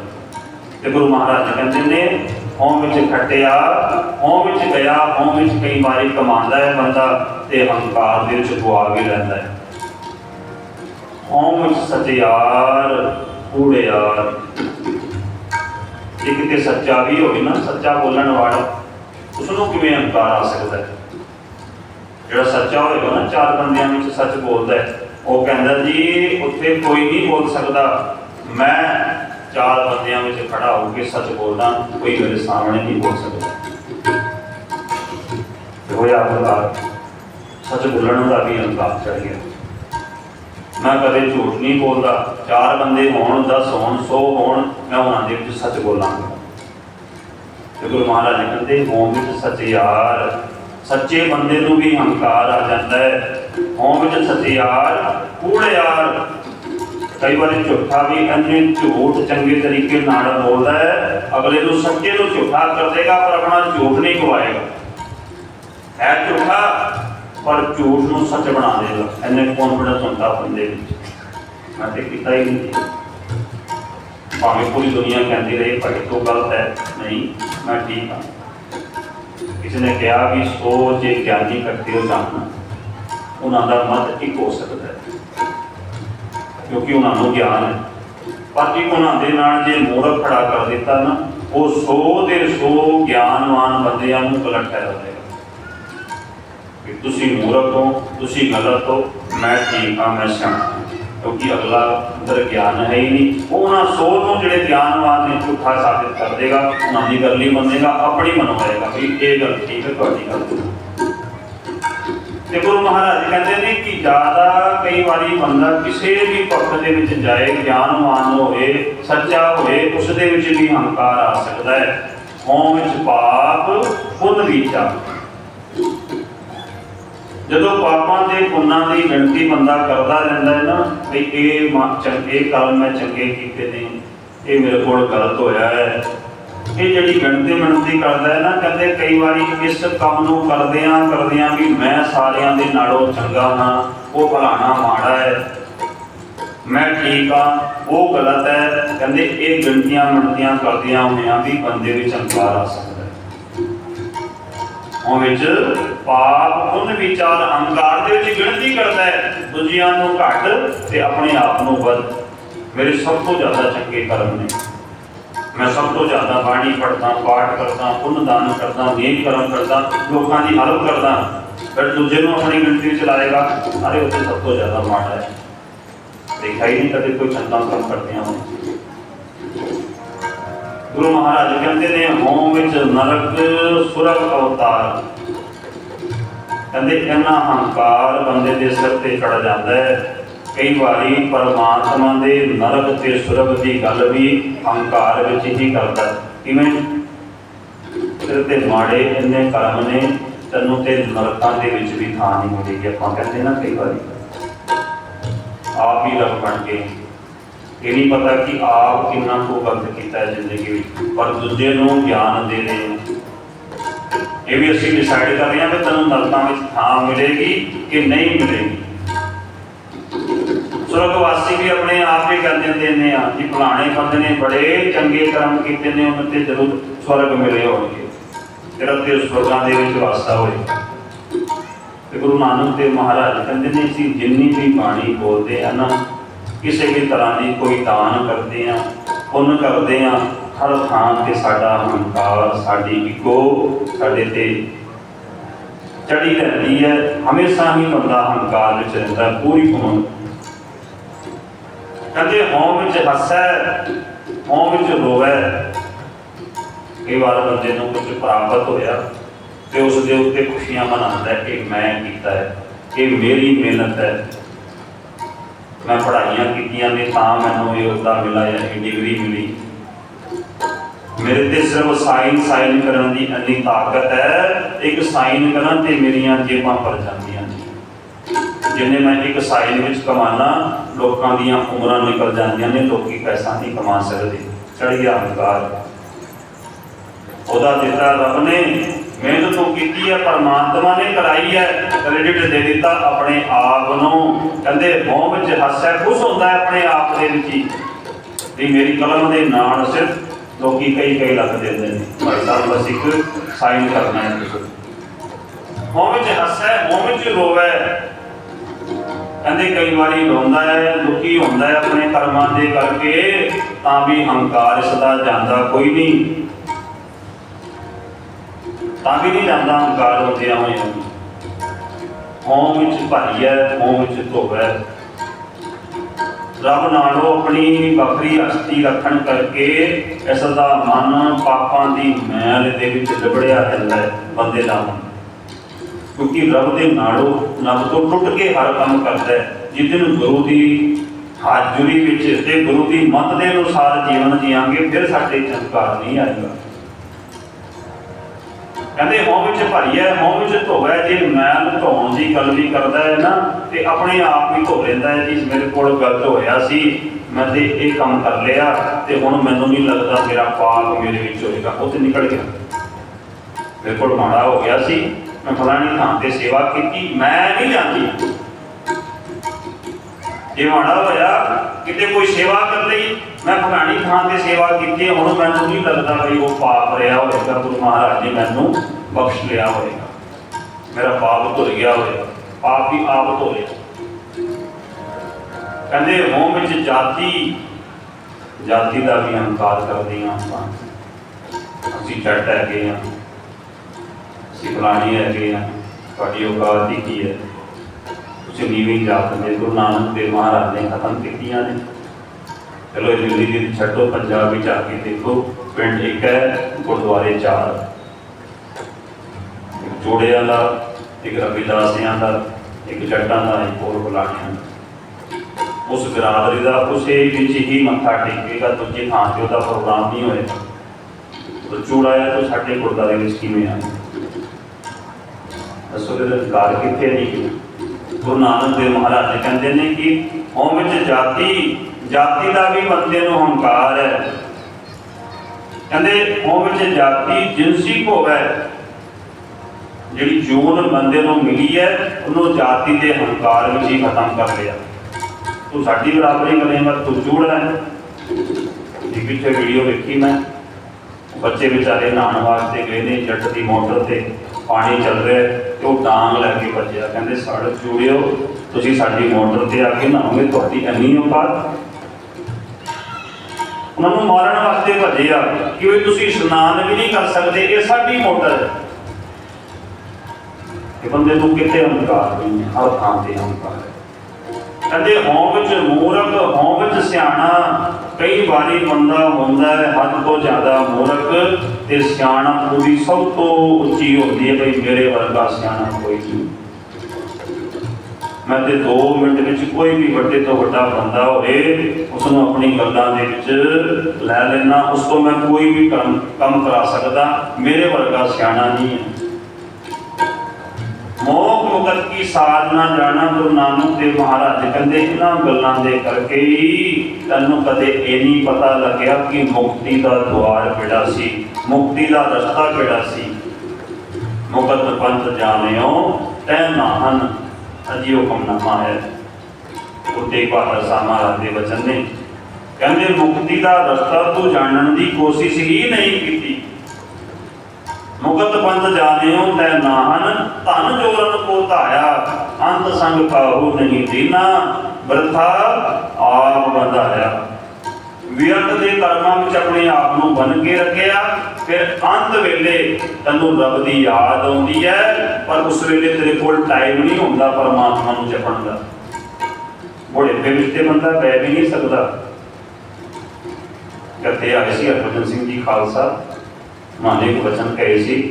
ਤੇ ਗੁਰੂ ਮਹਾਰਾਜ ਕਹਿੰਦੇ ਨੇ ਹੋਂ ਵਿੱਚ ਖੱਟਿਆ ਹੋਂ ਵਿੱਚ ਗਿਆ ਹੋਂ ਵਿੱਚ ਕਈ ਵਾਰੀ ਕਮਾਉਂਦਾ ਹੈ ਬੰਦਾ, ਤੇ ਹੰਕਾਰ ਦੇ ਵਿੱਚ ਗੁਆ ਵੀ ਲੈਂਦਾ ਹੈ। ਹੋਂ ਵਿੱਚ ਸਚਿਆਰ ਕੂੜਿਆਰ ਜੇ ਕਿਤੇ ਸੱਚਾ ਵੀ ਹੋਵੇ ਨਾ, ਸੱਚਾ ਬੋਲਣ ਵਾਲਾ ਉਸ ਨੂੰ ਕਿਵੇਂ ਹੰਕਾਰ ਆ ਸਕਦਾ ਹੈ? ਜਿਹੜਾ ਸੱਚਾ ਹੋਏਗਾ ਨਾ, ਚਾਰ ਬੰਦਿਆਂ ਵਿੱਚ ਸੱਚ ਬੋਲਦਾ ਹੈ। ਉਹ ਕਹਿੰਦਾ ਜੀ, ਉੱਥੇ ਕੋਈ ਨਹੀਂ ਬੋਲ ਸਕਦਾ। ਮੈਂ ਚਾਰ ਬੰਦਿਆਂ ਵਿੱਚ ਖੜਾ ਹੋ ਕੇ ਸੱਚ ਬੋਲਦਾ, ਕੋਈ ਮੇਰੇ ਸਾਹਮਣੇ ਨਹੀਂ ਬੋਲ ਸਕਦਾ। ਹੋਇਆ ਹੰਕਾਰ, ਸੱਚ ਬੋਲਣ ਦਾ ਵੀ ਹੰਕਾਰ ਚੜ ਗਿਆ। ਮੈਂ ਕਦੇ ਝੂਠ ਨਹੀਂ ਬੋਲਦਾ। ਚਾਰ ਬੰਦੇ ਹੋਣ 10 ਹੋਣ 100 ਹੋਣ, ਮੈਂ ਉਹਨਾਂ ਦੇ ਵਿੱਚ ਸੱਚ ਬੋਲਾਂਗਾ। ਤੇ ਗੁਰੂ ਮਹਾਰਾਜ ਨੇ ਕਹਿੰਦੇ ਹੋਂ ਵਿੱਚ ਸਚਿਆਰ ਸੱਚੇ ਬੰਦੇ ਨੂੰ ਵੀ ਹੰਕਾਰ ਆ ਜਾਂਦਾ ਹੈ। ਹੋਂ ਵਿੱਚ ਸਚਿਆਰ ਕੂੜਿਆਰ ਕਈ ਵਾਰੀ ਝੂਠਾ ਵੀ ਅੰਨੇ ਝੂਠ ਚੰਗੇ ਤਰੀਕੇ ਨਾਲ ਬੋਲਦਾ ਹੈ, ਅਗਲੇ ਨੂੰ ਸੱਚੇ ਨੂੰ ਝੂਠਾ ਕਰ ਦੇਗਾ, ਪਰ ਆਪਣਾ ਝੂਠ ਨਹੀਂ ਗਵਾਏਗਾ ਹੈ ਝੂਠਾ, ਪਰ ਝੂਠ ਨੂੰ ਸੱਚ ਬਣਾ ਦੇਗਾ। ਇੰਨੇ ਕੌਨਫੀਡੈਂਸ ਹੁੰਦਾ ਬੰਦੇ ਵਿੱਚ। ਮੈਂ ਤੇ ਕੀਤਾ ਹੀ ਭਾਵੇਂ ਪੂਰੀ ਦੁਨੀਆ ਕਹਿੰਦੀ ਰਹੇ ਭਾਈ ਤੋਂ ਗਲਤ ਹੈ, ਨਹੀਂ, ਮੈਂ ਠੀਕ ਹਾਂ। ਕਿਸੇ ਨੇ ਕਿਹਾ ਵੀ ਸੋ ਜੇ ਗਿਆਨੀ ਇਕੱਠੇ ਹੋ ਜਾਣ ਉਹਨਾਂ ਦਾ ਮਤ ਇੱਕ ਹੋ ਸਕਦਾ ਹੈ, ਕਿਉਂਕਿ ਉਹਨਾਂ ਨੂੰ ਗਿਆਨ ਹੈ। ਪਰ ਜੇ ਉਹਨਾਂ ਦੇ ਨਾਲ ਜੇ ਮੂਰਖ ਖੜਾ ਕਰ ਦਿੱਤਾ ਨਾ, ਉਹ 100 ਦੇ 100 ਗਿਆਨਵਾਨ ਬੰਦਿਆਂ ਨੂੰ ਗਲਤ ਠਹਿਰਾ ਦੇਗਾ ਕਿ ਤੁਸੀਂ ਮੂਰਖ ਹੋ, ਤੁਸੀਂ ਗਲਤ ਹੋ, ਮੈਂ ਠੀਕ ਹਾਂ, ਮੈਂ ਸਿਆਣਾ ਕਿਉਂਕਿ ਅਗਲਾ ਅੰਦਰ ਗਿਆਨ ਹੈ ਹੀ ਨਹੀਂ। ਉਹਨਾਂ ਸੌ ਨੂੰ ਜਿਹੜੇ ਗਿਆਨਵਾਨ ਨੇ ਝੂਠਾ ਸਾਬਿਤ ਕਰ ਦੇਗਾ, ਉਹਨਾਂ ਦੀ ਗੱਲ ਨਹੀਂ ਮੰਨੇਗਾ, ਆਪਣੀ ਮਨਵਾਏਗਾ ਵੀ ਇਹ ਗੱਲ ਠੀਕ ਹੈ, ਤੁਹਾਡੀ ਗੱਲ ਤੇ ਗੁਰੂ ਮਹਾਰਾਜ ਕਹਿੰਦੇ ਨੇ ਕਿ ਜ਼ਿਆਦਾ ਕਈ ਵਾਰੀ ਬੰਦਾ ਕਿਸੇ ਵੀ ਪੱਖ ਦੇ ਵਿੱਚ ਜਾਏ, ਗਿਆਨਵਾਨ ਹੋਏ ਸੱਚਾ ਹੋਏ ਉਸ ਦੇ ਵਿੱਚ ਵੀ ਹੰਕਾਰ ਆ ਸਕਦਾ ਹੈ। ਹੋਂ ਵਿੱਚ ਪਾਪ ਪੁੰਨ ਵਿਚਾ ਜਦੋਂ ਪਾਪਾਂ ਤੇ ਪੁੰਨਾਂ ਦੀ ਗਿਣਤੀ ਬੰਦਾ ਕਰਦਾ ਰਹਿੰਦਾ ਹੈ ਨਾ, ਵੀ ਇਹ ਮ- ਚੰਗੇ ਕਰਮ ਮੈਂ ਚੰਗੇ ਕੀਤੇ ਨੇ, ਇਹ ਮੇਰੇ ਕੋਲ ਗਲਤ ਹੋਇਆ ਹੈ। ਇਹ ਜਿਹੜੀ ਗਿਣਤੀ ਮਿਣਤੀ ਕਰਦਾ ਹੈ ਨਾ, ਕਹਿੰਦੇ ਕਈ ਵਾਰੀ ਇਸ ਕੰਮ ਨੂੰ ਕਰਦਿਆਂ ਕਰਦਿਆਂ ਵੀ ਮੈਂ ਸਾਰਿਆਂ ਦੇ ਨਾਲੋਂ ਚੰਗਾ ਹਾਂ, ਉਹ ਭਲਾਣਾ ਮਾੜਾ ਹੈ। ਮੈਂ ਠੀਕ ਆ ਉਹ ਗਲਤ ਹੈ। ਕਹਿੰਦੇ ਇਹ ਗਿਣਤੀਆਂ ਮਿਣਤੀਆਂ ਕਰਦਿਆਂ ਹੋਇਆਂ ਵੀ ਬੰਦੇ ਵਿੱਚ ਹੰਕਾਰ ਆ ਸਕਦਾ ਉਹ ਵਿੱਚ ਪਾਪ ਪੁੰਨ ਵਿਚਾਰ, ਅਹੰਕਾਰ ਦੇ ਵਿੱਚ ਗਿਣਤੀ ਕਰਦਾ ਹੈ। ਦੂਜਿਆਂ ਨੂੰ ਘੱਟ ਤੇ ਆਪਣੇ ਆਪ ਨੂੰ ਵੱਧ। ਮੇਰੇ ਸਭ ਤੋਂ ਜ਼ਿਆਦਾ ਚੰਗੇ ਕਰਮ ਨੇ। ਮੈਂ ਸਭ ਤੋਂ ਜ਼ਿਆਦਾ ਬਾਣੀ ਪੜ੍ਹਦਾ, ਪਾਠ ਕਰਦਾ, ਪੁੰਨ ਦਾਨ ਕਰਦਾ ਨੇਕ ਕਰਮ ਕਰਦਾ, ਲੋਕਾਂ ਦੀ ਹਲਪ ਕਰਦਾ। ਫਿਰ ਦੂਜੇ ਨੂੰ ਆਪਣੀ ਗਿਣਤੀ ਵਿੱਚ ਲਾਏਗਾ, ਅਰੇ ਉੱਥੇ ਸਭ ਤੋਂ ਜ਼ਿਆਦਾ ਮਾੜਾ ਹੈ। ਦੇਖਾ ਹੀ ਨਹੀਂ ਕਦੇ ਕੋਈ ਚੰਗਾ ਕੰਮ ਕਰਦਿਆਂ ਹੋਣ ਗੁਰੂ ਮਹਾਰਾਜ ਕਹਿੰਦੇ ਨੇ ਹੋਂ ਵਿੱਚ ਨਰਕ ਸੁਰਗ ਅਵਤਾਰ। ਕਹਿੰਦੇ ਇਹਨਾਂ ਹੰਕਾਰ ਬੰਦੇ ਦੇ ਸਿਰ ਤੇ ਚੜ ਜਾਂਦਾ ਹੈ। ਕਈ ਵਾਰੀ ਪਰਮਾਤਮਾ ਦੇ ਨਰਕ ਤੇ ਸੁਰਗ ਦੀ ਗੱਲ ਵੀ ਹੰਕਾਰ ਵਿੱਚ ਹੀ ਕਰਦਾ ਕਿਵੇਂ? ਤੇਰੇ ਤੇ ਮਾੜੇ ਇੰਨੇ ਕਰਮ ਨੇ, ਤੈਨੂੰ ਤੇ ਨਰਕਾਂ ਦੇ ਵਿੱਚ ਵੀ ਥਾਂ ਨਹੀਂ ਮਿਲੇਗੀ ਆਪਾਂ ਕਹਿੰਦੇ ਨਾ ਕਈ ਵਾਰੀ, ਆਪ ਹੀ ਰੱਬ ਬਣ ਕੇ ਇਹ ਨਹੀਂ ਪਤਾ ਕਿ ਆਪ ਕਿੰਨਾ ਕੁ ਗਲਤ ਕੀਤਾ ਹੈ ਜ਼ਿੰਦਗੀ ਵਿੱਚ, ਪਰ ਦੂਜੇ ਨੂੰ ਗਿਆਨ ਦੇ ਰਹੇ ਹਾਂ। ਇਹ ਵੀ ਅਸੀਂ ਡਿਸਾਈਡ ਕਰ ਰਹੇ ਹਾਂ ਕਿ ਤੈਨੂੰ ਨਰਕਾਂ ਵਿੱਚ ਥਾਂ ਮਿਲੇਗੀ ਕਿ ਨਹੀਂ ਮਿਲੇਗੀ। ਸੁਰਗਵਾਸੀ ਵੀ ਆਪਣੇ ਆਪ ਹੀ ਕਰ ਦਿੰਦੇ ਨੇ ਆ, ਕਿ ਫਲਾਣੇ ਬੰਦੇ ਨੇ ਬੜੇ ਚੰਗੇ ਕਰਮ ਕੀਤੇ ਨੇ, ਉਹਨਾਂ ਤੇ ਜ਼ਰੂਰ ਸਵਰਗ ਮਿਲੇ ਹੋਣਗੇ। ਤੇਰਾ ਤੇ ਸਵਰਗਾਂ ਦੇ ਵਿੱਚ ਵਾਸਾ ਹੋਏ। ਤੇ ਗੁਰੂ ਨਾਨਕ ਦੇਵ ਮਹਾਰਾਜ ਕਹਿੰਦੇ ਨੇ, ਅਸੀਂ ਜਿੰਨੀ ਵੀ ਬਾਣੀ ਬੋਲਦੇ ਆ ਨਾ ਕਿਸੇ ਵੀ ਤਰ੍ਹਾਂ ਦੀ ਕੋਈ ਦਾਨ ਕਰਦੇ ਆ ਪੁੰਨ ਕਰਦੇ ਆ ਹਰ ਥਾਂ ਤੇ ਸਾਡਾ ਹੰਕਾਰ, ਸਾਡੀ ਇਗੋ ਸਾਡੇ ਤੇ ਚੜੀ ਰਹਿੰਦੀ ਹੈ। ਹਮੇਸ਼ਾ ਹੀ ਬੰਦਾ ਹੰਕਾਰ ਵਿੱਚ ਰਹਿੰਦਾ, ਪੂਰੀ ਹੋਣ। ਕਦੇ ਹੋਂ ਵਿੱਚ ਹੱਸੈ ਹੋਂ ਵਿੱਚ ਰੋਵੈ। ਕਈ ਵਾਰ ਬੰਦੇ ਨੂੰ ਕੁਝ ਪ੍ਰਾਪਤ ਹੋਇਆ ਤੇ ਉਸ ਦੇ ਉੱਤੇ ਖੁਸ਼ੀਆਂ ਮਨਾਉਂਦਾ ਕਿ ਮੈਂ ਕੀਤਾ ਹੈ ਇਹ ਮੇਰੀ ਮਿਹਨਤ ਹੈ। ਮੈਂ ਪੜ੍ਹਾਈਆਂ ਕੀਤੀਆਂ ਨੇ ਤਾਂ ਮੈਨੂੰ ਇਹ ਉਹਦਾ ਮਿਲਾ ਜਾਂ ਇਹ ਡਿਗਰੀ ਮਿਲੀ। ਮੇਰੇ ਤੇ ਸਿਰਫ ਸਾਈਨ ਸਾਈਨ ਕਰਨ ਦੀ ਇੰਨੀ ਤਾਕਤ ਹੈ, ਇੱਕ ਸਾਈਨ ਕਰਾਂ ਤੇ ਮੇਰੀਆਂ ਜੇਬਾਂ ਭਰ ਜਾਂਦੀਆਂ ਜਿੰਨੇ ਮੈਂ ਇੱਕ ਸਾਈਨ ਵਿੱਚ ਕਮਾਨਾ, ਲੋਕਾਂ ਦੀਆਂ ਉਮਰਾਂ ਨਿਕਲ ਜਾਂਦੀਆਂ ਨੇ, ਲੋਕੀ ਪੈਸਾ ਨਹੀਂ ਕਮਾ ਸਕਦੇ। ਚੜ ਗਿਆ ਹੰਕਾਰ। ਉਹਦਾ ਦਿੱਤਾ ਰੱਬ ਨੇ ਮਿਹਨਤ ਤੋਂ ਕੀਤੀ ਹੈ ਪਰਮਾਤਮਾ ਨੇ ਕਰਾਈ ਹੈ ਕ੍ਰੈਡਿਟ ਦੇ ਦਿੱਤਾ ਆਪਣੇ ਆਪ ਨੂੰ। ਕਹਿੰਦੇ ਮੋਹ ਵਿੱਚ ਹਾਸਾ, ਖੁਸ਼ ਹੁੰਦਾ ਹੈ ਆਪਣੇ ਆਪ ਦੇ ਵਿੱਚ ਹੀ। ਵੀ ਮੇਰੀ ਕਲਮ ਦੇ ਨਾਲ ਸਿਰਫ ਲੋਕੀ ਕਈ ਕਈ ਲੱਖ ਦਿੰਦੇ ਨੇ। ਭਾਈ ਸਾਹਿਬ ਬਸ ਇੱਕ ਸਾਈਨ ਕਰਨਾ ਹੈ ਮੋਹ ਵਿੱਚ ਹਾਸਾ ਮੋਹ ਵਿੱਚ ਰੋਵੇ। ਕਹਿੰਦੇ, ਕਈ ਵਾਰੀ ਰੋਂਦਾ ਹੈ, ਦੁਖੀ ਹੁੰਦਾ ਹੈ ਆਪਣੇ ਕਰਮਾਂ ਦੇ ਕਰਕੇ, ਤਾਂ ਵੀ ਹੰਕਾਰ ਇਸ ਜਾਂਦਾ ਕੋਈ ਨਹੀਂ। ਤਾਂ ਵੀ ਨਹੀਂ ਜਾਂਦਾ ਹੰਕਾਰ ਹੁੰਦਿਆਂ ਹੋਇਆਂ ਵੀ ਹੋਂ ਵਿੱਚ ਭਰੀ ਹੈ ਹੋਂ ਵਿੱਚ ਧੋਵ ਹੈ ਰੱਬ ਨਾਲੋਂ ਆਪਣੀ ਵੱਖਰੀ ਹਸਤੀ ਰੱਖਣ ਕਰਕੇ ਇਸ ਦਾ ਮਨ ਪਾਪਾਂ ਦੀ ਮੈਲ ਦੇ ਵਿੱਚ ਲਿਬੜਿਆ ਰਹਿੰਦਾ ਹੈ ਬੰਦੇ ਦਾ ਕਿਉਂਕਿ ਰੱਬ ਦੇ ਨਾਲੋਂ ਰੱਬ ਤੋਂ ਟੁੱਟ ਕੇ ਹਰ ਕੰਮ ਕਰਦਾ ਹੈ ਨੂੰ ਗੁਰੂ ਦੀ ਹਾਜ਼ਰੀ ਵਿੱਚ ਤੇ ਗੁਰੂ ਦੀ ਮੱਤ ਦੇ ਅਨੁਸਾਰ ਜੀਵਨ ਜੀਵਾਂਗੇ ਫਿਰ ਸਾਡੇ ਚਮਕਾਰ ਨਹੀਂ ਆਏਗਾ। ਕਹਿੰਦੇ ਹੋਂ ਵਿੱਚ ਭਰੀ ਹੈ ਹੋਂ ਵਿੱਚ ਧੋਵੈ ਜੇ ਮੈਲ ਧੋਣ ਦੀ ਗੱਲ ਵੀ ਕਰਦਾ ਹੈ ਨਾ, ਤੇ ਆਪਣੇ ਆਪ ਵੀ ਧੋ ਲੈਂਦਾ ਹੈ ਜੀ ਮੇਰੇ ਕੋਲ ਗਲਤ ਹੋਇਆ ਸੀ, ਮੈਂ ਤੇ ਇਹ ਕੰਮ ਕਰ ਲਿਆ, ਤੇ ਹੁਣ ਮੈਨੂੰ ਨਹੀਂ ਲੱਗਦਾ ਮੇਰਾ ਪਾਪ ਮੇਰੇ ਵਿੱਚ ਹੋਏਗਾ। ਉਹ ਤੇ ਨਿਕਲ ਗਿਆ। ਮੇਰੇ ਕੋਲ ਮਾੜਾ ਹੋ ਗਿਆ ਸੀ, ਮੈਂ ਫਲਾਣੀ ਥਾਂ ਤੇ ਸੇਵਾ ਕੀਤੀ, ਮੈਂ ਨਹੀਂ ਜਾਂਦੀ। ਜੇ ਮਾੜਾ ਹੋਇਆ, ਕਿਤੇ ਕੋਈ ਸੇਵਾ ਕਰ ਲਈ ਮੈਂ ਫਲਾਣੀ ਥਾਂ ਤੇ ਸੇਵਾ ਕੀਤੀ ਹੈ, ਹੁਣ ਮੈਨੂੰ ਨਹੀਂ ਲੱਗਦਾ ਵੀ ਉਹ ਪਾਪ ਰਿਹਾ ਹੋਵੇਗਾ ਗੁਰੂ ਮਹਾਰਾਜ ਨੇ ਮੈਨੂੰ ਬਖਸ਼ ਲਿਆ ਹੋਵੇਗਾ। ਮੇਰਾ ਪਾਪ ਧੁਰ ਗਿਆ ਹੋਵੇਗਾ ਪਾਪ ਵੀ ਆਪ ਧੋਲੇ ਕਹਿੰਦੇ ਹੋਂ ਵਿੱਚ ਜਾਤੀ ਜਾਤੀ ਦਾ ਵੀ ਹੰਕਾਰ ਕਰਦੇ ਹਾਂ ਆਪਾਂ। ਅਸੀਂ ਜੱਟ ਹੈਗੇ ਹਾਂ ਅਸੀਂ ਫਲਾਣੀ ਹੈਗੇ ਹਾਂ ਤੁਹਾਡੀ ਔਕਾਤ ਹੀ ਕੀ ਹੈ? ਤੁਸੀਂ ਨੀਵੀਂ ਜਾਤ ਦੇ ਗੁਰੂ ਨਾਨਕ ਦੇਵ ਮਹਾਰਾਜ ਨੇ ਖਤਮ ਕੀਤੀਆਂ ਨੇ। ਚਲੋ ਇਹ ਦਿੱਲੀ ਦੀ ਛੱਡੋ ਪੰਜਾਬ ਵਿੱਚ ਆ ਕੇ ਦੇਖੋ, ਪਿੰਡ ਇੱਕ ਹੈ, ਗੁਰਦੁਆਰੇ ਚਾਰ। ਇੱਕ ਜੋੜਿਆਂ ਦਾ, ਇੱਕ ਰਵਿਦਾਸਿਆਂ ਦਾ, ਇੱਕ ਜੱਟਾਂ ਦਾ, ਇੱਕ ਹੋਰ ਬੁਲਾਣਿਆਂ ਉਸ ਬਰਾਦਰੀ ਦਾ ਉਸੇ ਵਿੱਚ ਹੀ ਮੱਥਾ ਟੇਕੇਗਾ, ਦੂਜੀ ਥਾਂ ਤੇ ਉਹਦਾ ਪ੍ਰੋਗਰਾਮ ਨਹੀਂ ਹੋਏਗਾ ਉਹ ਚੂੜਾਇਆ ਤਾਂ ਸਾਡੇ ਗੁਰਦੁਆਰੇ ਵਿੱਚ ਕਿਵੇਂ ਆ ਦੱਸੋ ਕਿ ਅਧਿਕਾਰ ਕਿੱਥੇ ਨਹੀਂ ਗੁਰੂ ਨਾਨਕ ਦੇਵ ਮਹਾਰਾਜ ਜੀ ਕਹਿੰਦੇ ਨੇ ਕਿ ਹੋਂ ਵਿੱਚ ਜਾਤੀ ਜਾਤੀ ਦਾ ਵੀ ਬੰਦੇ ਨੂੰ ਹੰਕਾਰ ਹੈ। ਕਹਿੰਦੇ ਉਹ ਵਿੱਚ ਜਾਤੀ ਜਿਨਸੀ ਹੋਵੇ ਜਿਹੜੀ ਜੂਨ ਬੰਦੇ ਨੂੰ ਮਿਲੀ ਹੈ, ਉਹਨੂੰ ਜਾਤੀ ਦੇ ਹੰਕਾਰ ਵਿੱਚ ਹੀ ਖਤਮ ਕਰ ਲਿਆ। ਤੂੰ ਸਾਡੀ ਬਰਾਬਰੀ ਕਰੇਗਾ ਤੂੰ ਚੂੜਾ ਹੈ। ਇਹ ਪਿੱਛੇ ਵੀਡੀਓ ਵੇਖੀ ਮੈਂ। ਬੱਚੇ ਵਿਚਾਰੇ ਨਹਾਉਣ ਵਾਸਤੇ ਗਏ ਨੇ, ਜੱਟ ਦੀ ਮੋਟਰ ਤੇ ਪਾਣੀ ਚੱਲ ਰਿਹਾ ਤੇ ਉਹ ਡਾਂਗ ਲੈ ਕੇ ਭੱਜਿਆ। ਕਹਿੰਦੇ, ਸੜ ਚੂੜਿਓ, ਤੁਸੀਂ ਸਾਡੀ ਮੋਟਰ ਤੇ ਆ ਕੇ ਨਹਾਓਗੇ, ਤੁਹਾਡੀ ਇੰਨੀ ਔਕਾਤ। ਉਹਨਾਂ ਨੂੰ ਮਾਰਨ ਵਾਸਤੇ ਭੱਜਿਆ ਕਿ ਵੀ ਤੁਸੀਂ ਇਸ਼ਨਾਨ ਵੀ ਨਹੀਂ ਕਰ ਸਕਦੇ? ਇਹ ਸਾਡੀ ਮੋਟਰ ਹੈ। ਇਹ ਬੰਦੇ ਨੂੰ ਕਿਤੇ ਹੰਕਾਰ ਨਹੀਂ ਹਰ ਥਾਂ ਤੇ ਹੰਕਾਰ ਹੈ। ਕਹਿੰਦੇ ਹੋਂ ਵਿੱਚ ਮੂਰਖ ਹੋਂ ਵਿੱਚ ਸਿਆਣਾ, ਕਈ ਵਾਰੀ ਬੰਦਾ ਹੁੰਦਾ ਹੈ, ਹੱਦ ਤੋਂ ਜ਼ਿਆਦਾ ਮੂਰਖ, ਤੇ ਸਿਆਣਾ ਪੂਰੀ ਸਭ ਤੋਂ ਉੱਚੀ ਹੁੰਦੀ ਹੈ, ਬਈ ਮੇਰੇ ਵਰਗਾ ਸਿਆਣਾ ਕੋਈ ਨਹੀਂ। ਮੈਂ ਤੇ 2 ਮਿੰਟ ਵਿੱਚ ਕੋਈ ਵੀ ਵੱਡੇ ਤੋਂ ਵੱਡਾ ਬੰਦਾ ਹੋਵੇ ਉਸ ਨੂੰ ਆਪਣੀ ਗੱਲਾਂ ਦੇ ਵਿੱਚ ਲੈ ਲੈਣਾ ਉਸ ਤੋਂ ਮੈਂ ਕੋਈ ਵੀ ਕੰਮ ਕੰਮ ਕਰਾ ਸਕਦਾ, ਮੇਰੇ ਵਰਗਾ ਸਿਆਣਾ ਨਹੀਂ ਹੈ। ਮੋਹ ਮੁਕਤ ਕੀ ਸਾਧ ਨਾ ਜਾਣਾ, ਗੁਰੂ ਨਾਨਕ ਦੇਵ ਮਹਾਰਾਜ ਕਹਿੰਦੇ, ਇਹਨਾਂ ਗੱਲਾਂ ਦੇ ਕਰਕੇ ਹੀ ਤੈਨੂੰ ਕਦੇ ਇਹ ਨਹੀਂ ਪਤਾ ਲੱਗਿਆ ਕਿ ਮੁਕਤੀ ਦਾ ਦੁਆਰ ਕਿਹੜਾ ਸੀ, ਮੁਕਤੀ ਦਾ ਰਸਤਾ ਕਿਹੜਾ ਸੀ। ਮੁਕਤ ਪੰਥ ਜਾਣਿਓ, ਤੈ ਨਾਹਨ ਅਜੀ ਹੁਕਮਨਾਮਾ ਹੈ ਉੱਤੇ ਬਾਹਰ ਮਹਾਰਾਜ ਦੇ ਵਚਨ ਨੇ। ਕਹਿੰਦੇ, ਮੁਕਤੀ ਦਾ ਰਸਤਾ ਤੂੰ ਜਾਣਨ ਦੀ ਕੋਸ਼ਿਸ਼ ਹੀ ਨਹੀਂ ਕੀਤੀ। ਮੁਕਤ ਪੰਥ ਜਾਣਿਓ, ਤੈ ਨਾਹਨ, ਧਨ ਜੋਰਨ ਕੋ ਧਾਇਆ। ਅੰਤ ਸੰਗ ਕਾਹੂ ਨਹੀਂ ਦੀਨਾ ਬਰਥਾ ਆਪ ਵਧਾਇਆ ਵਿਅਰਥ ਦੇ ਕਰਮਾਂ ਵਿੱਚ ਆਪਣੇ ਆਪ ਨੂੰ ਬੰਨ ਕੇ ਰੱਖਿਆ, ਫਿਰ ਅੰਤ ਵੇਲੇ ਤੈਨੂੰ ਰੱਬ ਦੀ ਯਾਦ ਆਉਂਦੀ ਹੈ, ਪਰ ਉਸ ਵੇਲੇ ਤੇਰੇ ਕੋਲ ਟਾਈਮ ਨਹੀਂ ਹੁੰਦਾ ਪਰਮਾਤਮਾ ਨੂੰ ਜਪਣ ਦਾ। ਬੁਢੇਪੇ ਵਿੱਚ ਤੇ ਬੰਦਾ ਬਹਿ ਵੀ ਨਹੀਂ ਸਕਦਾ। ਕਰਦੇ ਆਏ ਸੀ ਹਰਭਜਨ ਸਿੰਘ ਜੀ ਖਾਲਸਾ। ਮਾਨੇ ਕੋ ਵਚਨ ਕਹੇ ਸੀ,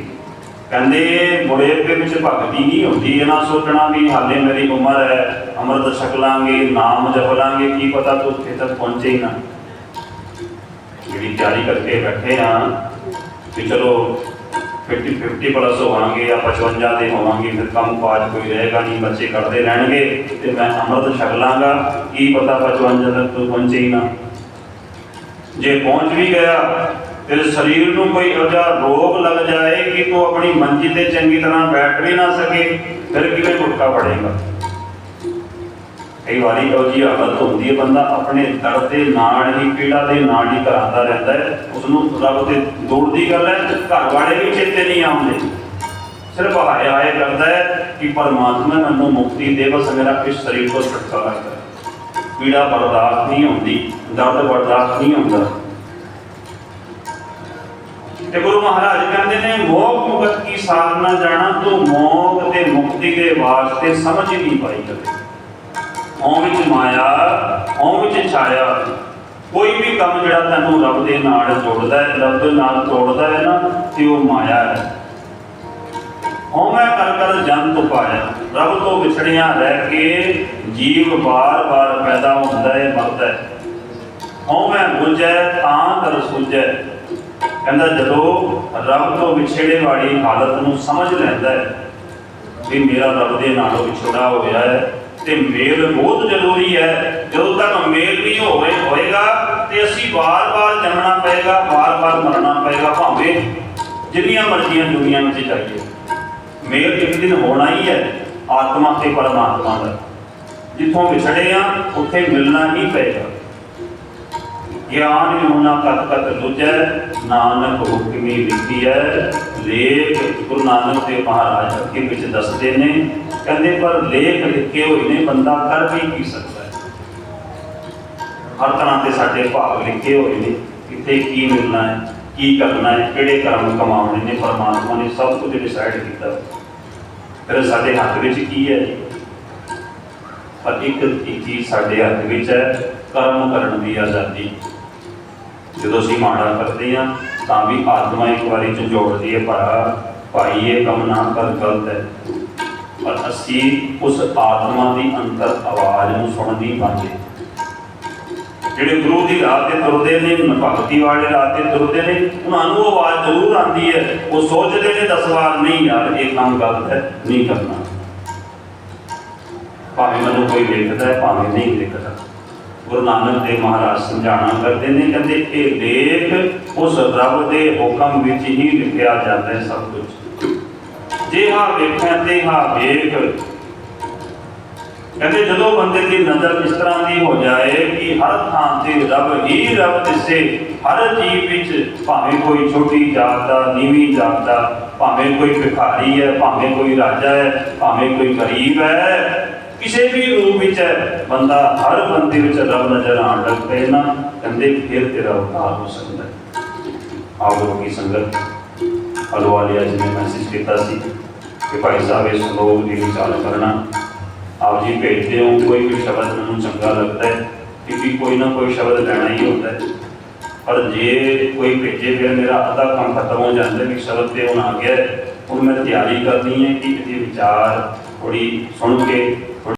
ਕਹਿੰਦੇ ਬੁਢੇਪੇ ਵਿੱਚ ਭਗਤੀ ਨਹੀਂ ਹੁੰਦੀ, ਇਹ ਨਾ ਸੋਚਣਾ ਵੀ ਹਾਲੇ ਮੇਰੀ ਉਮਰ ਹੈ, ਅੰਮ੍ਰਿਤ ਛਕ ਲਾਂਗੇ, ਨਾਮ ਜਪ ਲਾਂਗੇ, ਕੀ ਪਤਾ ਤੂੰ ਉੱਥੇ ਤੱਕ ਪਹੁੰਚੇ ਹੀ ਨਾ। ਜਿਹੜੀ ਤਿਆਰੀ ਕਰਕੇ ਬੈਠੇ ਆ ਕਿ ਚਲੋ 50 50 ਪਲੱਸ ਹੋਵਾਂਗੇ ਜਾਂ 55 ਦੇ ਹੋਵਾਂਗੇ, ਫਿਰ ਕੰਮ ਕਾਜ ਕੋਈ ਰਹੇਗਾ ਨਹੀਂ, ਬੱਚੇ ਕਰਦੇ ਰਹਿਣਗੇ ਤੇ ਮੈਂ ਅੰਮ੍ਰਿਤ ਛਕ ਲਾਂਗਾ। ਕੀ ਪਤਾ 55 ਤੱਕ ਤੂੰ ਪਹੁੰਚੇ ਹੀ ਨਾ। ਜੇ ਪਹੁੰਚ ਵੀ ਗਿਆ ਤੇਰੇ ਸਰੀਰ ਨੂੰ ਕੋਈ ਅਜਾ ਰੋਗ ਲੱਗ ਜਾਏ ਕਿ ਤੂੰ ਆਪਣੀ ਮੰਜੀ ਤੇ ਚੰਗੀ ਤਰ੍ਹਾਂ ਬੈਠ ਵੀ ਨਾ ਸਕੇ, ਫਿਰ ਕਿਵੇਂ ਗੁਟਕਾ ਪੜੇਗਾ ਕਈ ਵਾਰੀ ਉਹ ਜੀ ਹਾਲਤ ਹੁੰਦੀ ਹੈ, ਬੰਦਾ ਆਪਣੇ ਦਰਦ ਦੇ ਨਾਲ ਹੀ, ਪੀੜਾ ਦੇ ਨਾਲ ਹੀ ਕਰਾਂਦਾ ਰਹਿੰਦਾ ਹੈ। ਉਸ ਨੂੰ ਰੱਬ ਤੇ ਦੂਰ ਦੀ ਗੱਲ ਹੈ ਘਰ ਵਾਲੇ ਵੀ ਚੇਤੇ ਨਹੀਂ ਆਉਂਦੇ। ਸਿਰਫ ਹਾਏ ਹਾਏ ਕਰਦਾ ਹੈ ਕਿ ਪਰਮਾਤਮਾ ਮੈਨੂੰ ਮੁਕਤੀ ਦੇ ਬਸ ਮੇਰਾ ਇਸ ਸਰੀਰ ਤੋਂ ਛੁਟਕਾਰਾ ਕਰ ਪੀੜਾ ਬਰਦਾਸ਼ਤ ਨਹੀਂ ਹੁੰਦੀ, ਦਰਦ ਬਰਦਾਸ਼ਤ ਨਹੀਂ ਹੁੰਦਾ। ਤੇ ਗੁਰੂ ਮਹਾਰਾਜ ਕਹਿੰਦੇ ਨੇ, ਮੋਹ ਮੁਕਤ ਕੀ ਸਾਧਨਾ ਜਾਣਾ ਤੂੰ ਮੋਹ ਤੇ ਮੁਕਤੀ ਦੇ ਵਾਸਤੇ ਸਮਝ ਹੀ ਨਹੀਂ ਪਾਈ ਕਦੇ। ਹਉ ਵਿੱਚ ਮਾਇਆ, ਹਉ ਵਿੱਚ ਛਾਇਆ। ਕੋਈ ਵੀ ਕੰਮ ਜਿਹੜਾ ਤੈਨੂੰ ਰੱਬ ਦੇ ਨਾਲ ਜੋੜਦਾ ਹੈ, ਰੱਬ ਦੇ ਨਾਲ ਤੋੜਦਾ ਹੈ ਨਾ, ਤੇ ਉਹ ਮਾਇਆ ਹੈ। ਹਉ ਮੈਂ ਕਰ ਕਰ ਜਨ ਪਾਇਆ, ਰੱਬ ਤੋਂ ਵਿਛੜਿਆ ਰਹਿ ਕੇ ਜੀਵ ਬਾਰ-ਬਾਰ ਪੈਦਾ ਹੁੰਦਾ ਹੈ, ਮਰਦਾ ਹੈ। ਹਉ ਮੈਂ ਬੁਝੈ, ਤਾਂ ਕਰ ਸੁਝੈ। ਕਹਿੰਦਾ ਜਦੋਂ ਰੱਬ ਤੋਂ ਵਿਛੜੇ ਵਾਲੀ ਹਾਲਤ ਨੂੰ ਸਮਝ ਲੈਂਦਾ ਹੈ, ਵੀ ਮੇਰਾ ਰੱਬ ਦੇ ਨਾਲੋਂ ਵਿਛੜਾ ਹੋਇਆ ਹੈ ਤੇ ਮੇਲ ਬਹੁਤ ਜ਼ਰੂਰੀ ਹੈ। ਜਦੋਂ ਤੱਕ ਮੇਲ ਨਹੀਂ ਹੋਵੇ, ਹੋਏਗਾ ਤੇ ਅਸੀਂ ਵਾਰ-ਵਾਰ ਜੰਮਣਾ ਪਏਗਾ, ਵਾਰ-ਵਾਰ ਮਰਨਾ ਪਏਗਾ। ਭਾਵੇਂ ਜਿੰਨੀਆਂ ਮਰਜ਼ੀਆਂ ਦੁਨੀਆਂ ਵਿੱਚ ਜਾਈਏ। ਮੇਲ ਇੱਕ ਦਿਨ ਹੋਣਾ ਹੀ ਹੈ, ਆਤਮਾ ਤੇ ਪਰਮਾਤਮਾ ਦਾ। ਜਿੱਥੋਂ ਵਿਛੜੇ ਆ, ਉੱਥੇ ਮਿਲਣਾ ਹੀ ਪਏਗਾ। ਗਿਆਨ ਹੋਣਾ ਕਤ ਕਤ ਦੂਜੈ ਨਾਨਕ ਹੁਕਮੀ ਲਿਖੀ ਹੈ। ਲੇਖ ਗੁਰੂ ਨਾਨਕ ਦੇਵ ਮਹਾਰਾਜ ਅੱਗੇ ਵਿੱਚ ਦੱਸਦੇ ਨੇ ਕਹਿੰਦੇ, ਪਰ ਲੇਖ ਲਿਖੇ ਹੋਏ ਨੇ, ਬੰਦਾ ਕਰ ਵੀ ਕੀ ਸਕਦਾ ਹੈ? ਹਰ ਤਰ੍ਹਾਂ ਦੇ ਸਾਡੇ ਭਾਗ ਲਿਖੇ ਹੋਏ ਨੇ, ਕਿੱਥੇ ਕੀ ਮਿਲਣਾ ਹੈ, ਕੀ ਕਰਨਾ ਹੈ, ਕਿਹੜੇ ਕਰਮ ਕਮਾਉਣੇ ਨੇ, ਪਰਮਾਤਮਾ ਨੇ ਸਭ ਕੁਝ ਡਿਸਾਈਡ ਕੀਤਾ। ਫਿਰ ਸਾਡੇ ਹੱਥ ਵਿੱਚ ਕੀ ਹੈ? ਪਰ ਇੱਕ ਚੀਜ਼ ਸਾਡੇ ਹੱਥ ਵਿੱਚ ਹੈ, ਕਰਮ ਕਰਨ ਦੀ ਆਜ਼ਾਦੀ। ਜਦੋਂ ਅਸੀਂ ਮਾੜਾ ਕਰਦੇ ਆ ਤਾਂ ਵੀ ਆਤਮਾ ਇੱਕ ਵਾਰੀ ਝੰਜੋੜਦੀ ਹੈ ਪਰ ਭਾਈ, ਇਹ ਕੰਮ ਨਾ ਕਰ, ਗਲਤ ਹੈ। ਪਰ ਅਸੀਂ ਉਸ ਆਤਮਾ ਦੀ ਅੰਤਰ ਆਵਾਜ਼ ਨੂੰ ਸੁਣਨੀ ਬੰਦੇ ਜਿਹੜੇ ਗੁਰੂ ਦੀ ਰਾਹ ਤੇ ਤੁਰਦੇ ਨੇ ਭਗਤੀ ਵਾਲੇ ਰਾਹ ਤੇ ਤੁਰਦੇ ਨੇ, ਉਹਨਾਂ ਨੂੰ ਉਹ ਆਵਾਜ਼ ਜ਼ਰੂਰ ਆਉਂਦੀ ਹੈ। ਉਹ ਸੋਚਦੇ ਨੇ, ਦਸ ਵਾਰ ਨਹੀਂ ਯਾਰ, ਇਹ ਕੰਮ ਗਲਤ ਹੈ, ਨਹੀਂ ਕਰਨਾ। ਭਾਵੇਂ ਮੈਨੂੰ ਕੋਈ ਲਿਖਦਾ ਹੈ, ਭਾਵੇਂ ਨਹੀਂ ਲਿਖਦਾ ਗੁਰੂ ਨਾਨਕ ਦੇਵ ਮਹਾਰਾਜ ਸਮਝਾਣਾ ਕਰਦੇ ਨੇ, ਕਹਿੰਦੇ, ਇਹ ਦੇਖ ਉਸ ਰੱਬ ਦੇ ਹੁਕਮ ਵਿੱਚ ਹੀ ਲਿਖਿਆ ਜਾਂਦਾ ਹੈ ਸਭ ਕੁਝ। ਜਿਹਾ ਵੇਖੈ ਤੇਹਾ ਵੇਖ। ਕਹਿੰਦੇ ਜਦੋਂ ਬੰਦੇ ਦੀ ਨਜ਼ਰ ਇਸ ਤਰ੍ਹਾਂ ਦੀ ਹੋ ਜਾਏ ਕਿ ਹਰ ਥਾਂ ਤੇ ਰੱਬ ਹੀ ਰੱਬ ਦਿਸੇ, ਹਰ ਜੀਵ ਵਿੱਚ ਭਾਵੇਂ ਕੋਈ ਛੋਟੀ ਜਾਤ ਦਾ, ਨੀਵੀਂ ਜਾਤ ਦਾ, ਭਾਵੇਂ ਕੋਈ ਭਿਖਾਰੀ ਹੈ, ਭਾਵੇਂ ਕੋਈ ਰਾਜਾ ਹੈ, ਭਾਵੇਂ ਕੋਈ ਗਰੀਬ ਹੈ, ਕਿਸੇ ਵੀ ਰੂਪ ਵਿੱਚ ਹੈ, ਬੰਦਾ ਹਰ ਬੰਦੇ ਵਿੱਚ ਰੱਬ ਨਜ਼ਰ ਆਣ ਲੱਗ ਪਏ ਨਾ, ਕਹਿੰਦੇ ਫਿਰ ਤੇਰਾ ਉਤਾਰ ਹੋ ਸਕਦਾ ਆਓ ਕੀ ਸੰਗਤ। ਹਲਵਾਲੀਆ ਜੀ ਨੇ ਮੈਸੇਜ ਕੀਤਾ ਸੀ ਕਿ ਭਾਈ ਸਾਹਿਬ ਇਸ ਲੋਕ ਦੀ ਵਿਚਾਰ ਕਰਨਾ। ਆਪ ਜੀ ਭੇਜਦੇ ਹੋ, ਕੋਈ ਵੀ ਸ਼ਬਦ ਮੈਨੂੰ ਚੰਗਾ ਲੱਗਦਾ ਹੈ, ਕਿਉਂਕਿ ਕੋਈ ਨਾ ਕੋਈ ਸ਼ਬਦ ਲੈਣਾ ਹੀ ਹੁੰਦਾ ਹੈ। ਪਰ ਜੇ ਕੋਈ ਭੇਜੇ ਫਿਰ ਮੇਰਾ ਅੱਧਾ ਕੰਮ ਖਤਮ ਹੋ ਜਾਂਦਾ ਵੀ ਸ਼ਬਦ ਤੇ ਹੁਣ ਆ ਗਿਆ ਹੁਣ ਮੈਂ ਤਿਆਰੀ ਕਰਨੀ ਹੈ ਕਿ ਇਹਦੇ ਵਿਚਾਰ ਥੋੜੀ ਸੁਣ ਕੇ